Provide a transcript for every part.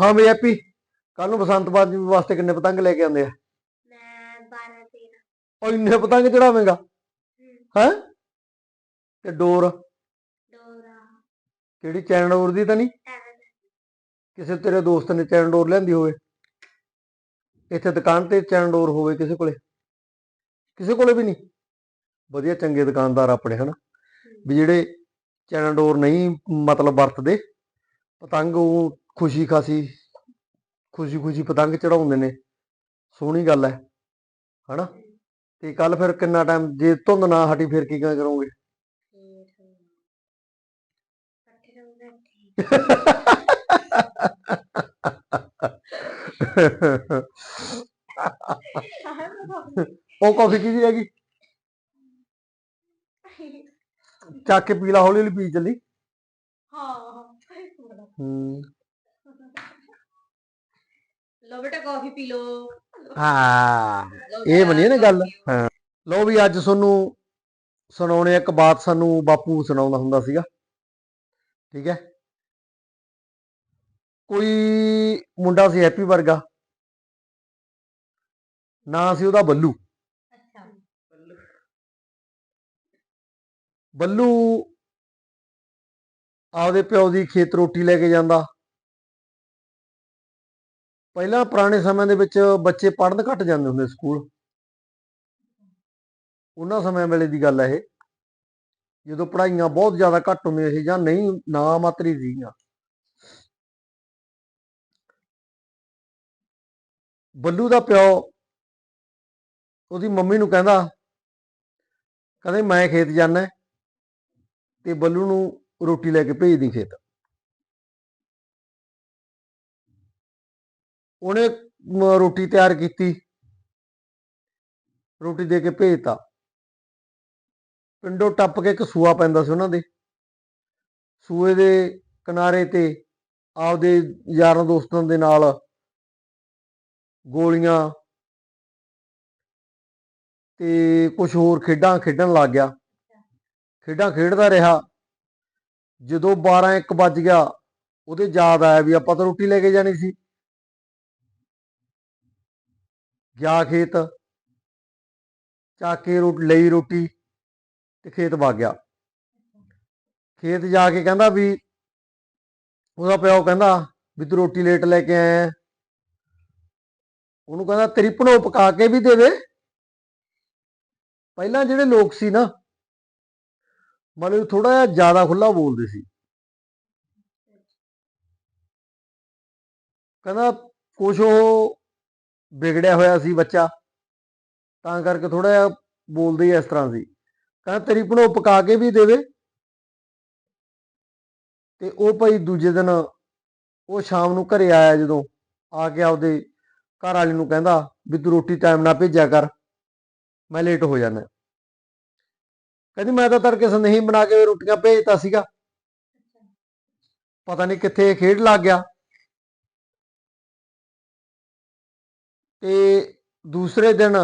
ਹਾਂ ਵੀ ਹੈਪੀ ਕੱਲ ਨੂੰ ਬਸੰਤ ਪੰਚਮੀ ਵਾਸਤੇ ਕਿੰਨੇ ਪਤੰਗ ਲੈ ਕੇ ਆਉਂਦੇ ਆ? ਮੈਂ 12 13 ਉਹ ਇੰਨੇ ਪਤੰਗ ਚੜਾਵੇਂਗਾ? ਹੈ। ਤੇ ਡੋਰ? ਡੋਰਾ ਕਿਹੜੀ ਚੈਨ ਡੋਰ ਦੀ ਤਾਂ ਨਹੀਂ? ਕਿਸੇ ਤੇਰੇ ਦੋਸਤ ਨੇ ਚੈਨ ਡੋਰ ਲੈਂਦੀ ਹੋਵੇ। ਇੱਥੇ ਦੁਕਾਨ ਤੇ ਚੈਨ ਡੋਰ ਹੋਵੇ ਕਿਸੇ ਕੋਲੇ। ਕਿਸੇ ਕੋਲੇ ਵੀ ਨਹੀਂ। ਵਧੀਆ ਚੰਗੇ ਦੁਕਾਨਦਾਰ ਆਪਣੇ ਹਨ? ਵੀ ਜਿਹੜੇ ਚੈਨ ਡੋਰ ਨਹੀਂ ਮਤਲਬ ਵਰਤਦੇ ਪਤੰਗ ਉਹ ਖੁਸ਼ੀ ਖਾਸੀ ਖੁਸ਼ੀ ਖੁਸ਼ੀ ਪਤੰਗ ਚੜਾਉਂਦੇ ਨੇ। ਸੋਹਣੀ ਗੱਲ ਹੈ ਹਨਾ? ਤੇ ਕੱਲ ਫਿਰ ਕਿੰਨਾ ਟਾਈਮ ਜੇ ਧੁੰਦ ਨਾ ਹਟੀ ਫਿਰ ਕੀ ਕਰੋਗੇ? ਉਹ ਕਾਫੀ ਕਿਹਦੀ ਹੈਗੀ? ਚੱਕ ਕੇ ਪੀ ਲਾ ਹੌਲੀ ਹੌਲੀ ਪੀ ਚੱਲੀ। ਹਾਂ। ਹੂੰ। ਲੋ ਬੇਟਾ ਕਾਫੀ ਪੀ ਲੋ ਹਾਂ ਇਹ ਬਣੀ ਨਾ ਗੱਲ। ਹਾਂ। ਲਓ ਵੀ ਅੱਜ ਤੁਹਾਨੂੰ ਸੁਣਾਉਣੇ ਇੱਕ ਬਾਤ ਸਾਨੂੰ ਬਾਪੂ ਸੁਣਾਉਂਦਾ ਹੁੰਦਾ ਸੀਗਾ। ਠੀਕ ਹੈ। ਕੋਈ ਮੁੰਡਾ ਸੀ ਹੈਪੀ ਵਰਗਾ। ਨਾਂ ਸੀ ਉਹਦਾ ਬੱਲੂ। ਅੱਛਾ। ਬੱਲੂ ਆਪਦੇ ਪਿਓ ਦੀ ਖੇਤ ਰੋਟੀ ਲੈ ਕੇ ਜਾਂਦਾ। ਪਹਿਲਾਂ ਪੁਰਾਣੇ ਸਮਿਆਂ ਦੇ ਵਿੱਚ ਬੱਚੇ ਪੜ੍ਹਨ ਘੱਟ ਜਾਂਦੇ ਹੁੰਦੇ ਸਕੂਲ। ਉਹਨਾਂ ਸਮਿਆਂ ਵੇਲੇ ਦੀ ਗੱਲ ਹੈ ਇਹ। ਜਦੋਂ ਪੜ੍ਹਾਈਆਂ ਬਹੁਤ ਜ਼ਿਆਦਾ ਘੱਟ ਹੁੰਦੀਆਂ ਸੀ ਜਾਂ ਨਹੀਂ, ਨਾ ਮਾਤਰੀ ਸੀਗੀਆਂ। ਬੱਲੂ ਦਾ ਪਿਓ ਉਹਦੀ ਮੰਮੀ ਨੂੰ ਕਹਿੰਦਾ, ਕਹਿੰਦੇ, ਮੈਂ ਖੇਤ ਜਾਣਾ ਤੇ ਬੱਲੂ ਨੂੰ ਰੋਟੀ ਲੈ ਕੇ ਭੇਜਦੀ ਖੇਤ। ਉਹਨੇ ਰੋਟੀ ਤਿਆਰ ਕੀਤੀ। ਰੋਟੀ ਦੇ ਕੇ ਭੇਜਤਾ। ਪਿੰਡੋਂ ਟੱਪ ਕੇ ਇੱਕ ਸੂਆ ਪੈਂਦਾ ਸੀ ਉਹਨਾਂ ਦੇ। ਸੂਏ ਦੇ ਕਿਨਾਰੇ ਤੇ ਆਪਦੇ ਯਾਰਾਂ ਦੋਸਤਾਂ ਦੇ ਨਾਲ ਗੋਲੀਆਂ ਤੇ ਕੁਝ ਹੋਰ ਖੇਡਾਂ ਖੇਡਣ ਲੱਗ ਗਿਆ। ਖੇਡਾਂ ਖੇਡਦਾ ਰਿਹਾ। ਜਦੋਂ 12 1 ਵੱਜ ਗਿਆ, ਉਹਦੇ ਯਾਦ ਆਇਆ ਵੀ ਆਪਾਂ ਤਾਂ ਰੋਟੀ ਲੈ ਕੇ ਜਾਣੀ ਸੀ। ਗਿਆ ਖੇਤ, ਚਾਕੇ ਕੇ ਲਈ ਰੋਟੀ ਤੇ ਖੇਤ ਵਗ ਗਿਆ। ਖੇਤ ਜਾ ਕੇ ਕਹਿੰਦਾ ਵੀ ਉਹਦਾ ਪਿਓ ਕਹਿੰਦਾ ਵੀ ਤੂੰ ਰੋਟੀ ਲੇਟ ਲੈ ਕੇ ਆਇਆ ਉਹਨੂੰ ਕਹਿੰਦਾ ਤੇਰੀ ਭਣੋ ਪਕਾ ਕੇ ਵੀ ਦੇਵੇ ਪਹਿਲਾਂ ਜਿਹੜੇ ਲੋਕ ਸੀ ਨਾ, ਮਤਲਬ ਥੋੜਾ ਜਿਹਾ ਜ਼ਿਆਦਾ ਖੁੱਲਾ ਬੋਲਦੇ ਸੀ। ਕਹਿੰਦਾ ਕੁਛ ਉਹ ਵਿਗੜਿਆ ਹੋਇਆ ਸੀ ਬੱਚਾ। ਤਾਂ ਕਰਕੇ ਥੋੜਾ ਜਿਹਾ ਬੋਲਦੇ ਹੀ ਇਸ ਤਰ੍ਹਾਂ ਸੀ। ਕਹਿੰਦਾ ਤੇਰੀ ਭਣੋ ਪਕਾ ਕੇ ਵੀ ਦੇਵੇ। ਤੇ ਉਹ ਭਾਈ ਦੂਜੇ ਦਿਨ ਉਹ ਸ਼ਾਮ ਨੂੰ ਘਰੇ ਆਇਆ ਜਦੋਂ ਆ ਕੇ ਆਪਦੇ ਘਰ ਵਾਲੀ ਨੂੰ ਕਹਿੰਦਾ ਵੀ ਤੂੰ ਰੋਟੀ ਟਾਈਮ ਨਾਲ ਭੇਜਿਆ ਕਰ ਮੈਂ ਲੇਟ ਹੋ ਜਾਣਾ ਕਹਿੰਦੀ ਮੈਂ ਤਾਂ ਤੜਕੇ ਸੰਦੇਹੀ ਬਣਾ ਕੇ ਰੋਟੀਆਂ ਭੇਜਤਾ ਸੀਗਾ। ਪਤਾ ਨਹੀਂ ਕਿੱਥੇ ਇਹ ਖੇਡ ਲੱਗ ਗਿਆ। ਤੇ ਦੂਸਰੇ ਦਿਨ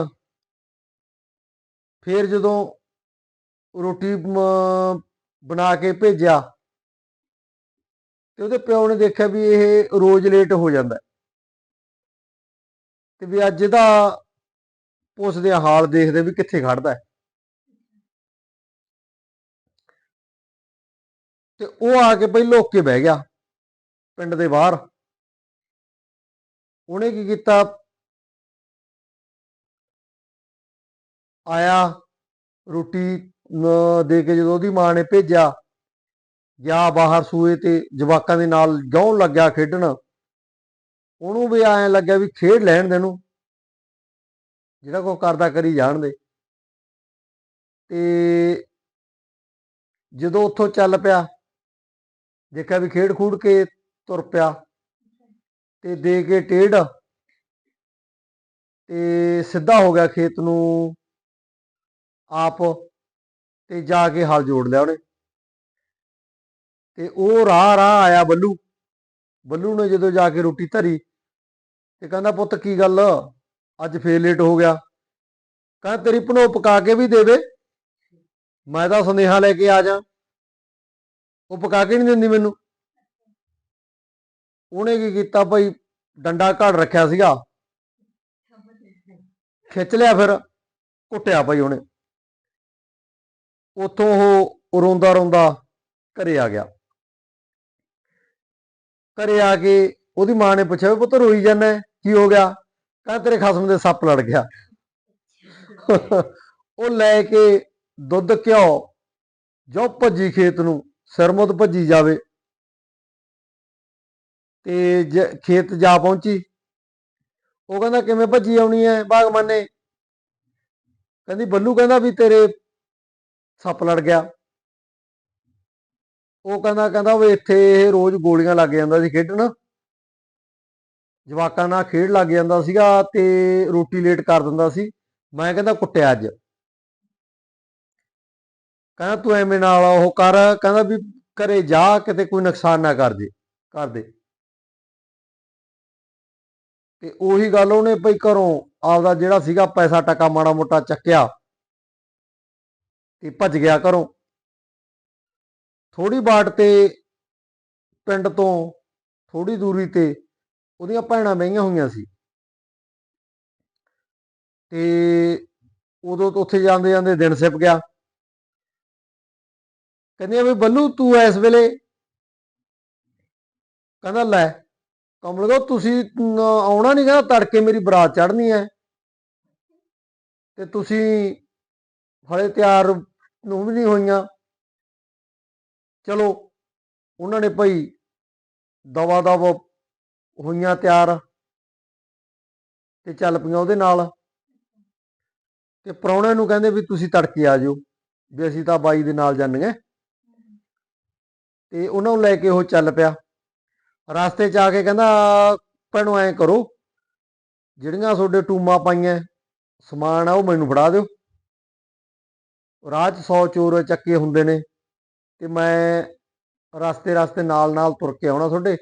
ਫਿਰ ਜਦੋਂ ਰੋਟੀ ਬਣਾ ਕੇ ਭੇਜਿਆ ਤੇ ਉਹਦੇ ਪਿਓ ਨੇ ਦੇਖਿਆ ਵੀ ਇਹ ਰੋਜ਼ ਲੇਟ ਹੋ ਜਾਂਦਾ ਤੇ ਵੀ ਅੱਜ ਇਹਦਾ ਪੁੱਛਦੇ ਹਾਲ ਦੇਖਦੇ ਵੀ ਕਿੱਥੇ ਖੜਦਾ ਤੇ ਉਹ ਆ ਕੇ ਪਹਿਲਾਂ ਲੋਕ ਕੇ ਬਹਿ ਗਿਆ ਪਿੰਡ ਦੇ ਬਾਹਰ। ਉਹਨੇ ਕੀ ਕੀਤਾ? ਆਇਆ ਰੋਟੀ ਅਮ, ਦੇ ਕੇ ਜਦੋਂ ਉਹਦੀ ਮਾਂ ਨੇ ਭੇਜਿਆ ਗਿਆ ਬਾਹਰ ਸੂਏ ਤੇ ਜਵਾਕਾਂ ਦੇ ਨਾਲ ਗਾਉਣ ਲੱਗਿਆ ਖੇਡਣ ਉਹਨੂੰ ਵੀ ਐਂ ਲੱਗਿਆ ਵੀ ਖੇਡ ਲੈਣ ਦੇ ਨੂੰ ਜਿਹੜਾ ਕੋ ਕਰਦਾ ਕਰੀ ਜਾਣ ਦੇ। ਤੇ ਜਦੋਂ ਉੱਥੋਂ ਚੱਲ ਪਿਆ ਦੇਖਿਆ ਵੀ ਖੇਡ ਖੂਡ ਕੇ ਤੁਰ ਪਿਆ ਤੇ ਦੇ ਕੇ ਟੇਢ ਤੇ ਸਿੱਧਾ ਹੋ ਗਿਆ ਖੇਤ ਨੂੰ। ਆਪ ਤੇ ਜਾ ਕੇ ਹਲ ਜੋੜ ਲਿਆ ਉਹਨੇ। ਤੇ ਉਹ ਰਾਹ ਰਾਹ ਆਇਆ ਬੱਲੂ। ਬੱਲੂ ਨੇ ਜਦੋਂ ਜਾ ਕੇ ਰੋਟੀ ਧਰੀ ਤੇ ਕਹਿੰਦਾ, ਪੁੱਤ, ਕੀ ਗੱਲ? ਅੱਜ ਫੇਰ ਲੇਟ ਹੋ ਗਿਆ। ਕਹਿੰਦਾ, ਤੇਰੀ ਭਨੋ ਪਕਾ ਕੇ ਵੀ ਦੇਵੇ ਮੈਂ ਤਾਂ ਸੁਨੇਹਾ ਲੈ ਕੇ ਆ ਜਾ। ਉਹ ਪਕਾ ਕੇ ਨਹੀਂ ਦਿੰਦੀ ਮੈਨੂੰ। ਉਹਨੇ ਕੀ ਕੀਤਾ ਭਾਈ ਡੰਡਾ ਘੜ ਰੱਖਿਆ ਸੀਗਾ। ਖਿੱਚ ਲਿਆ ਫਿਰ, ਕੁੱਟਿਆ ਭਾਈ ਉਹਨੇ। ਉਥੋਂ ਉਹ ਰੋਂਦਾ ਰੋਂਦਾ ਘਰੇ ਆ ਗਿਆ। ਘਰੇ ਆ ਕੇ ਉਹਦੀ ਮਾਂ ਨੇ ਪੁੱਛਿਆ ਵੀ ਪੁੱਤ ਰੋਈ ਜਾਂਦਾ ਕੀ ਹੋ ਗਿਆ? ਕਹਿੰਦਾ ਤੇਰੇ ਖਸਮ ਦੇ ਸੱਪ ਲੜ ਗਿਆ। ਉਹ ਲੈ ਕੇ ਦੁੱਧ ਘਿਓ, ਜੋ ਭੱਜੀ ਖੇਤ ਨੂੰ ਸਰਮੁੱਦ ਭੱਜੀ ਜਾਵੇ। ਤੇ ਜ- ਖੇਤ ਜਾ ਪਹੁੰਚੀ। ਉਹ ਕਹਿੰਦਾ ਕਿਵੇਂ ਭੱਜੀ ਆਉਣੀ ਹੈ ਬਾਗਮਾਨ ਨੇ ਕਹਿੰਦੀ ਬੱਲੂ ਕਹਿੰਦਾ ਵੀ ਤੇਰੇ ਸੱਪ ਲੜ ਗਿਆ। ਉਹ ਕਹਿੰਦਾ ਕਹਿੰਦਾ ਵੀ ਇੱਥੇ ਇਹ ਰੋਜ਼ ਗੋਲੀਆਂ ਲੱਗ ਜਾਂਦਾ ਸੀ ਖੇਡਣ। ਜਵਾਕਾਂ ਨਾਲ ਖੇਡ ਲੱਗ ਜਾਂਦਾ ਸੀਗਾ ਤੇ ਰੋਟੀ ਲੇਟ ਕਰ ਦਿੰਦਾ ਸੀ। ਮੈਂ ਕਹਿੰਦਾ, ਕੁੱਟਿਆ ਅੱਜ। ਕਹਿੰਦਾ, ਤੂੰ ਐਵੇਂ ਨਾਲ ਉਹ ਕਰ। ਕਹਿੰਦਾ ਵੀ ਘਰੇ ਜਾ, ਕਿਤੇ ਕੋਈ ਨੁਕਸਾਨ ਨਾ ਕਰ ਜੇ ਕਰ ਦੇ। ਤੇ ਉਹੀ ਗੱਲ ਉਹਨੇ ਭਈ ਘਰੋਂ ਆਪਦਾ ਜਿਹੜਾ ਸੀਗਾ ਪੈਸਾ ਟਕਾ ਮਾੜਾ ਮੋਟਾ ਚੱਕਿਆ। ਤੇ ਭੱਜ ਗਿਆ ਘਰੋਂ। ਥੋੜੀ ਬਾਟ ਤੇ ਪਿੰਡ ਤੋਂ ਥੋੜੀ ਦੂਰੀ ਤੇ ਉਹਦੀਆਂ ਭੈਣਾਂ ਬਹੀਆਂ ਹੋਈਆਂ ਸੀ। ਤੇ ਉਦੋਂ ਤੋਂ ਉੱਥੇ ਜਾਂਦੇ ਜਾਂਦੇ ਦਿਨ ਸਿਪ ਗਿਆ। ਕਹਿੰਦੇ ਵੀ, ਬੱਲੂ ਤੂੰ ਇਸ ਵੇਲੇ ਕਹਿੰਦਾ, ਲੈ ਕਮਲ ਕੋ ਤੁਸੀਂ ਆਉਣਾ ਨਹੀਂ ਕਹਿੰਦਾ, ਤੜਕੇ ਮੇਰੀ ਬਰਾਤ ਚੜ੍ਹਨੀ ਹੈ। ਤੇ ਤੁਸੀਂ ਹਲੇ ਤਿਆਰ ਨੂੰ ਵੀ ਨਹੀਂ ਹੋਈਆਂ। ਚਲੋ, ਉਹਨਾਂ ਨੇ ਭਾਈ ਦਵਾ ਦਵ ਹੋਈਆਂ ਤਿਆਰ ਤੇ ਚੱਲ ਪਈਆਂ ਉਹਦੇ ਨਾਲ। ਤੇ ਪ੍ਰਾਹੁਣੇ ਨੂੰ ਕਹਿੰਦੇ ਵੀ ਤੁਸੀਂ ਤੜਕੇ ਆ ਜਾਓ ਵੀ ਅਸੀਂ ਤਾਂ ਬਾਈ ਦੇ ਨਾਲ ਜਾਣਗੇ ਤੇ ਉਹਨਾਂ ਨੂੰ ਲੈ ਕੇ ਉਹ ਚੱਲ ਪਿਆ। ਰਸਤੇ 'ਚ ਆ ਕੇ ਕਹਿੰਦਾ, ਭੈਣੋ ਐ ਕਰੋ, ਜਿਹੜੀਆਂ ਤੁਹਾਡੇ ਟੂਮਾਂ ਪਾਈਆਂ ਸਮਾਨ ਆ ਉਹ ਮੈਨੂੰ ਫੜਾ ਦਿਓ। ਰਾਹ 'ਚ 100 ਚੋਰ ਚੱਕੇ ਹੁੰਦੇ ਨੇ ਤੇ ਮੈਂ ਰਸਤੇ ਰਸਤੇ ਨਾਲ ਨਾਲ ਤੁਰ ਕੇ ਆਉਣਾ ਤੁਹਾਡੇ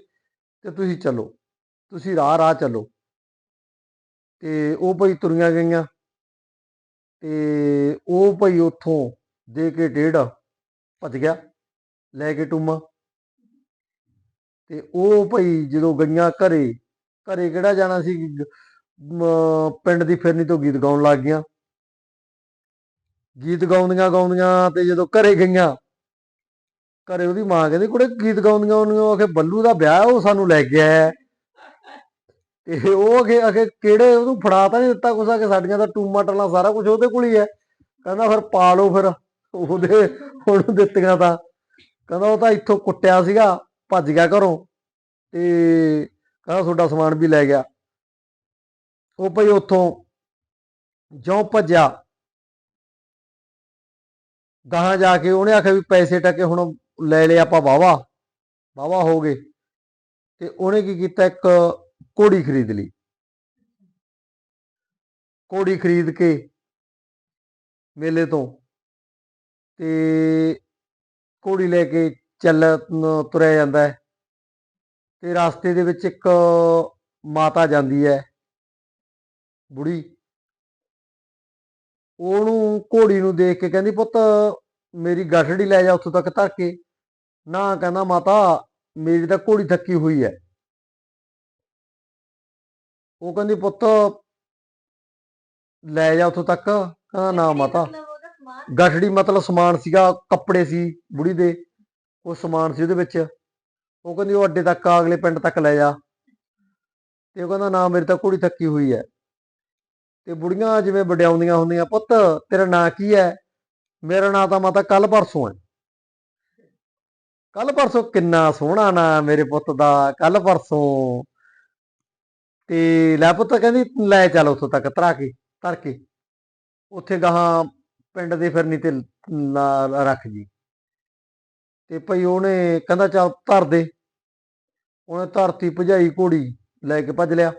ਤੇ ਤੁਸੀਂ ਚੱਲੋ, ਤੁਸੀਂ ਰਾਹ ਰਾਹ ਚੱਲੋ। ਤੇ ਉਹ ਭਾਈ ਤੁਰੀਆਂ ਗਈਆਂ ਤੇ ਉਹ ਭਾਈ ਉੱਥੋਂ ਦੇ ਕੇ ਡੇਢ ਭੱਜ ਗਿਆ, ਲੈ ਕੇ ਟੂਮਾ। ਤੇ ਉਹ ਭਾਈ ਜਦੋਂ ਗਈਆਂ ਘਰੇ ਘਰੇ ਕਿਹੜਾ ਜਾਣਾ ਸੀ? ਗ- ਪਿੰਡ ਦੀ ਫਿਰਨੀ ਤੋਂ ਗੀਤ ਗਾਉਣ ਲੱਗ ਗਈਆਂ। ਗੀਤ ਗਾਉਂਦੀਆਂ ਗਾਉਂਦੀਆਂ ਤੇ ਜਦੋਂ ਘਰੇ ਗਈਆਂ, ਘਰੇ ਉਹਦੀ ਮਾਂ ਕਹਿੰਦੀ, ਕੁੜੇ ਗੀਤ ਗਾਉਂਦੀਆਂ ਉਹਨੂੰ ਆਖੇ, ਬੱਲੂ ਦਾ ਵਿਆਹ ਉਹ ਸਾਨੂੰ ਲੈ ਕੇ ਆਇਆ ਤੇ ਉਹ ਅਖੇ ਅਖੇ ਕਿਹੜੇ ਉਹਨੂੰ ਫੜਾ ਤਾਂ ਨਹੀਂ ਦਿੱਤਾ ਕੁਛ ਕਿ ਸਾਡੀਆਂ ਤਾਂ ਟੂਮਾ ਟਲਾਂ ਸਾਰਾ ਕੁਝ ਉਹਦੇ ਕੋਲ ਹੀ ਹੈ। ਕਹਿੰਦਾ, ਫਿਰ ਪਾ ਲਓ ਫਿਰ। ਉਹਦੇ, ਉਹਨੂੰ ਦਿੱਤੀਆਂ ਤਾਂ। ਕਹਿੰਦਾ, ਉਹ ਤਾਂ ਇੱਥੋਂ ਕੁੱਟਿਆ ਸੀਗਾ, ਭੱਜ ਗਿਆ ਘਰੋਂ ਤੇ ਕਹਿੰਦਾ, ਤੁਹਾਡਾ ਸਮਾਨ ਵੀ ਲੈ ਗਿਆ। ਉਹ ਭਈ ਉੱਥੋਂ ਜਿਉਂ ਭੱਜਿਆ ਗਾਹਾਂ ਜਾ ਕੇ ਉਹਨੇ ਆਖਿਆ ਵੀ ਪੈਸੇ ਟਕੇ ਹੁਣ ਲੈ ਲਿਆ ਆਪਾਂ ਵਾਵਾ ਵਾਵਾ ਹੋ ਗਏ। ਤੇ ਉਹਨੇ ਕੀ ਕੀਤਾ ਇੱਕ ਘੋੜੀ ਖਰੀਦ ਲਈ। ਘੋੜੀ ਖਰੀਦ ਕੇ ਮੇਲੇ ਤੋਂ ਤੇ ਘੋੜੀ ਲੈ ਕੇ ਚੱਲ ਤੁਰਿਆ ਜਾਂਦਾ ਹੈ। ਤੇ ਰਸਤੇ ਦੇ ਵਿੱਚ ਇੱਕ ਮਾਤਾ ਜਾਂਦੀ ਹੈ, ਬੁੜੀ। ਉਹਨੂੰ ਘੋੜੀ ਨੂੰ ਦੇਖ ਕੇ ਕਹਿੰਦੀ ਪੁੱਤ ਮੇਰੀ ਗਠੜੀ ਲੈ ਜਾ ਉੱਥੋਂ ਤੱਕ ਧਰ ਕੇ ਨਾ ਕਹਿੰਦਾ ਮਾਤਾ ਮੇਰੀ ਤਾਂ ਘੋੜੀ ਥੱਕੀ ਹੋਈ ਹੈ ਉਹ ਕਹਿੰਦੀ ਪੁੱਤ ਲੈ ਜਾ ਉੱਥੋਂ ਤੱਕ। ਕਹਿੰਦਾ ਨਾ ਮਾਤਾ। ਗਠੜੀ ਮਤਲਬ ਸਮਾਨ ਸੀਗਾ ਕੱਪੜੇ ਸੀ ਬੁੜੀ ਦੇ। ਉਹ ਸਮਾਨ ਸੀ ਉਹਦੇ ਵਿੱਚ। ਉਹ ਕਹਿੰਦੀ ਉਹ ਅੱਡੇ ਤੱਕ ਅਗਲੇ ਪਿੰਡ ਤੱਕ ਲੈ ਜਾ। ਤੇ ਉਹ ਕਹਿੰਦਾ ਨਾ ਮੇਰੀ ਤਾਂ ਕੁੜੀ ਥੱਕੀ ਹੋਈ ਹੈ ਤੇ ਬੁੜੀਆਂ ਜਿਵੇਂ ਵਡਿਆਉਂਦੀਆਂ ਹੁੰਦੀਆਂ, ਪੁੱਤ, ਤੇਰਾ ਨਾਂ ਕੀ ਹੈ? ਮੇਰਾ ਨਾਂ ਤਾਂ ਮਾਤਾ ਕੱਲ ਪਰਸੋਂ ਹੈ। ਕੱਲ ਪਰਸੋਂ ਕਿੰਨਾ ਸੋਹਣਾ ਨਾਂ ਮੇਰੇ ਪੁੱਤ ਦਾ ਕੱਲ ਪਰਸੋਂ। ਤੇ ਲੈ ਪੁੱਤ ਕਹਿੰਦੀ, ਲੈ ਚੱਲ ਉੱਥੋਂ ਤੱਕ ਧਰਾ ਕੇ, ਤਰ ਕੇ। ਉੱਥੇ ਗਾਹਾਂ ਪਿੰਡ ਦੇ ਫਿਰਨੀ ਤੇ ਨਾਲ ਰੱਖ ਜੀ। ਤੇ ਭਈ ਉਹਨੇ ਕਹਿੰਦਾ, ਚੱਲ ਧਰ ਦੇ। ਉਹਨੇ ਧਰਤੀ ਭਜਾਈ ਘੋੜੀ ਲੈ ਕੇ ਭੱਜ ਲਿਆ।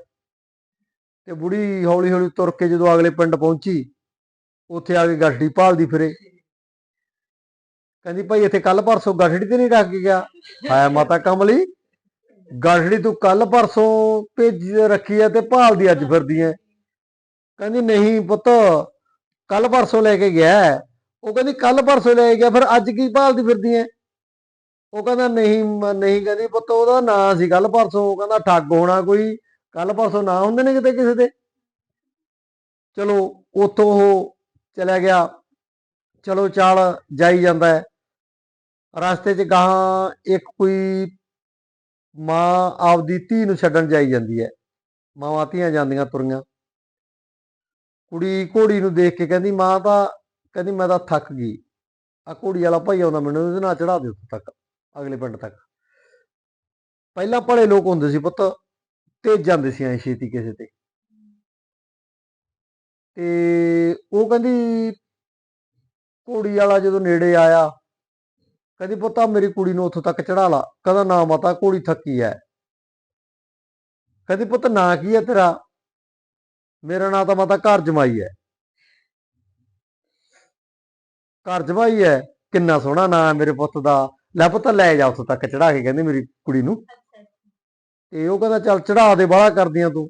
ਤੇ ਬੁੜੀ ਹੌਲੀ ਹੌਲੀ ਤੁਰ ਕੇ ਜਦੋਂ ਅਗਲੇ ਪਿੰਡ ਪਹੁੰਚੀ, ਉੱਥੇ ਆ ਕੇ ਗੱਠੜੀ ਭਾਲਦੀ ਫਿਰੇ। ਕਹਿੰਦੀ, ਭਾਈ, ਇੱਥੇ ਕੱਲ ਪਰਸੋਂ ਗੱਠੜੀ ਤੇ ਨਹੀਂ ਰੱਖ ਕੇ ਗਿਆ? ਹਾਏ ਮਾਤਾ ਕਮਲੀ, ਗੱਠੜੀ ਤੂੰ ਕੱਲ ਪਰਸੋਂ ਭੇਜੀ ਰੱਖੀ ਐ ਤੇ ਭਾਲਦੀ ਅੱਜ ਫਿਰਦੀ ਐ। ਕਹਿੰਦੀ, ਨਹੀਂ ਪੁੱਤ ਕੱਲ ਪਰਸੋਂ ਲੈ ਕੇ ਗਿਆ ਉਹ ਕਹਿੰਦੀ ਕੱਲ ਪਰਸੋਂ ਲੈ ਕੇ ਗਿਆ, ਫਿਰ ਅੱਜ ਕੀ ਭਾਲਦੀ ਫਿਰਦੀ ਐ? ਉਹ ਕਹਿੰਦਾ, ਨਹੀਂ ਨਹੀਂ ਕਹਿੰਦੀ ਪੁੱਤ, ਉਹਦਾ ਨਾਂ ਸੀ ਕੱਲ ਪਰਸੋਂ। ਉਹ ਕਹਿੰਦਾ, ਠੱਗ ਹੋਣਾ ਕੋਈ ਕੱਲ ਪਰਸੋਂ ਨਾ ਹੁੰਦੇ ਨੇ ਕਿਤੇ ਕਿਸੇ ਦੇ। ਚਲੋ, ਉੱਥੋਂ ਉਹ ਚਲਾ ਗਿਆ। ਚਲੋ, ਚਾਲ ਜਾਈ ਜਾਂਦਾ ਹੈ। ਰਸਤੇ 'ਚ ਗਾਹਾਂ ਇੱਕ ਕੋਈ ਮਾਂ ਆਪਦੀ ਧੀ ਨੂੰ ਛੱਡਣ ਜਾਈ ਜਾਂਦੀ ਹੈ। ਮਾਵਾਂ ਧੀਆਂ ਜਾਂਦੀਆਂ ਤੁਰੀਆਂ। ਕੁੜੀ ਘੋੜੀ ਨੂੰ ਦੇਖ ਕੇ ਕਹਿੰਦੀ, ਮਾਂ ਤਾਂ ਕਹਿੰਦੀ ਮੈਂ ਤਾਂ ਥੱਕ ਗਈ। ਆ ਘੋੜੀ ਵਾਲਾ ਭਾਈ ਆਉਂਦਾ ਮੈਨੂੰ ਇਹਦੇ ਨਾਲ ਚੜਾ ਦਿਓ ਉੱਥੇ ਤੱਕ, ਅਗਲੇ ਪਿੰਡ ਤੱਕ। ਪਹਿਲਾਂ ਭਲੇ ਲੋਕ ਹੁੰਦੇ ਸੀ ਪੁੱਤ। ਤੇਜ ਜਾਂਦੇ ਸੀ ਐ ਛੇਤੀ ਕਿਸੇ ਤੇ। ਤੇ ਉਹ ਕਹਿੰਦੀ, ਘੋੜੀ ਵਾਲਾ ਜਦੋਂ ਨੇੜੇ ਆਇਆ, ਕਹਿੰਦੀ, ਪੁੱਤਾ, ਮੇਰੀ ਕੁੜੀ ਨੂੰ ਉੱਥੋਂ ਤੱਕ ਚੜਾ ਲਾ। ਕਹਿੰਦਾ, ਨਾ ਮਾਤਾ, ਘੋੜੀ ਥੱਕੀ ਐ। ਕਹਿੰਦੀ, ਪੁੱਤ, ਨਾਂ ਕੀ ਹੈ ਤੇਰਾ? ਮੇਰਾ ਨਾਂ ਤਾਂ ਮਾਤਾ ਘਰ ਜਮਾਈ ਐ। ਘਰ ਜਮਾਈ ਐ? ਕਿੰਨਾ ਸੋਹਣਾ ਨਾਂ ਮੇਰੇ ਪੁੱਤ ਦਾ। ਲੈ ਪੁੱਤ, ਲੈ ਜਾ ਉੱਥੋਂ ਤੱਕ ਚੜਾ ਕੇ, ਕਹਿੰਦੀ ਮੇਰੀ ਕੁੜੀ ਨੂੰ। ਤੇ ਉਹ ਕਹਿੰਦਾ, ਚੱਲ ਚੜਾ ਦੇ, ਬਾਹਲਾ ਕਰਦੀਆਂ ਤੂੰ।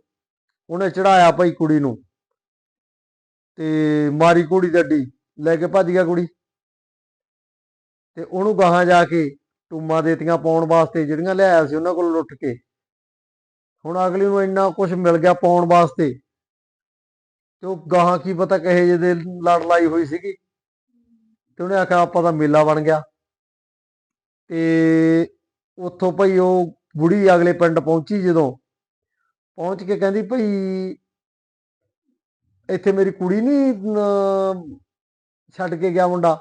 ਉਹਨੇ ਚੜਾਇਆ ਭਾਈ ਕੁੜੀ ਨੂੰ ਤੇ ਮਾਰੀ ਕੁੜੀ ਦੀ ਲੈ ਕੇ ਭੱਜ ਗਿਆ ਕੁੜੀ। ਤੇ ਉਹਨੂੰ ਗਾਹਾਂ ਜਾ ਕੇ ਟੂਮਾਂ ਦੇਤੀਆਂ ਪਾਉਣ ਵਾਸਤੇ, ਜਿਹੜੀਆਂ ਲਿਆਇਆ ਸੀ ਉਹਨਾਂ ਕੋਲ ਲੁੱਟ ਕੇ। ਹੁਣ ਅਗਲੀ ਨੂੰ ਇੰਨਾ ਕੁਝ ਮਿਲ ਗਿਆ ਪਾਉਣ ਵਾਸਤੇ ਤੇ ਉਹ ਗਾਹਾਂ ਕੀ ਪਤਾ ਕਹੇ ਜਿਹੇ ਦੇ ਲੜ ਲਾਈ ਹੋਈ ਸੀਗੀ। ਤੇ ਉਹਨੇ ਆਖਿਆ, ਆਪਾਂ ਦਾ ਮੇਲਾ ਬਣ ਗਿਆ। ਤੇ ਉੱਥੋਂ ਭਈ ਉਹ ਬੁੜੀ ਅਗਲੇ ਪਿੰਡ ਪਹੁੰਚੀ ਜਦੋਂ, ਪਹੁੰਚ ਕੇ ਕਹਿੰਦੀ ਭਈ ਇੱਥੇ ਮੇਰੀ ਕੁੜੀ ਨਹੀਂ ਛੱਡ ਕੇ ਗਿਆ ਮੁੰਡਾ।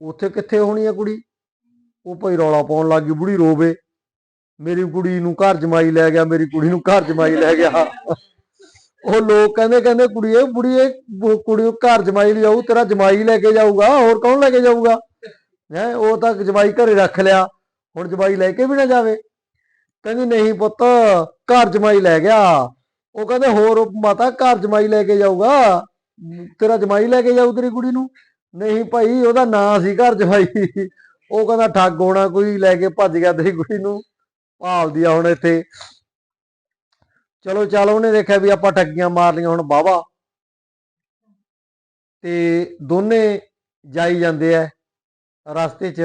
ਉੱਥੇ ਕਿੱਥੇ ਹੋਣੀ ਆ ਕੁੜੀ? ਉਹ ਭਈ ਰੌਲਾ ਪਾਉਣ ਲੱਗ ਗਈ, ਬੁੜੀ ਰੋਵੇ ਮੇਰੀ ਕੁੜੀ ਨੂੰ ਘਰ ਜਮਾਈ ਲੈ ਗਿਆ, ਮੇਰੀ ਕੁੜੀ ਨੂੰ ਘਰ ਜਮਾਈ ਲੈ ਗਿਆ। ਉਹ ਲੋਕ ਕਹਿੰਦੇ ਕਹਿੰਦੇ ਕੁੜੀਏ ਬੁੜੀਏ ਕੁੜੀ ਘਰ ਜਮਾਈ ਲਈ ਤੇਰਾ ਜਮਾਈ ਲੈ ਕੇ ਜਾਊਗਾ, ਹੋਰ ਕੌਣ ਲੈ ਕੇ ਜਾਊਗਾ? ਹੈ, ਉਹ ਤਾਂ ਜਮਾਈ ਘਰੇ ਰੱਖ ਲਿਆ। ਹੁਣ ਜਮਾਈ ਲੈ ਕੇ ਵੀ ਨਾ ਜਾਵੇ। ਕਹਿੰਦੀ, ਨਹੀਂ ਪੁੱਤ, ਘਰ ਜਮਾਈ ਲੈ ਗਿਆ। ਉਹ ਕਹਿੰਦੇ, ਹੋਰ ਮਾਤਾ ਘਰ ਜਮਾਈ ਲੈ ਕੇ ਜਾਊਗਾ। ਤੇਰਾ ਜਮਾਈ ਲੈ ਕੇ ਜਾਊ ਤੇਰੀ ਕੁੜੀ ਨੂੰ? ਨਹੀਂ ਭਾਈ, ਉਹਦਾ ਨਾਂ ਸੀ ਘਰ ਜਮਾਈ। ਉਹ ਕਹਿੰਦਾ, ਠੱਗ ਹੋਣਾ ਕੋਈ, ਲੈ ਕੇ ਭੱਜ ਗਿਆ ਤੇਰੀ ਕੁੜੀ ਨੂੰ। ਭਾਲਦੀ ਆ ਹੁਣ ਇੱਥੇ। ਚਲੋ, ਚੱਲ ਉਹਨੇ ਦੇਖਿਆ ਵੀ ਆਪਾਂ ਠੱਗੀਆਂ ਮਾਰ ਲਈਆਂ ਹੁਣ ਬਾਵਾ ਤੇ ਦੋਨੇ ਜਾਈ ਜਾਂਦੇ ਆ ਰਸਤੇ 'ਚ।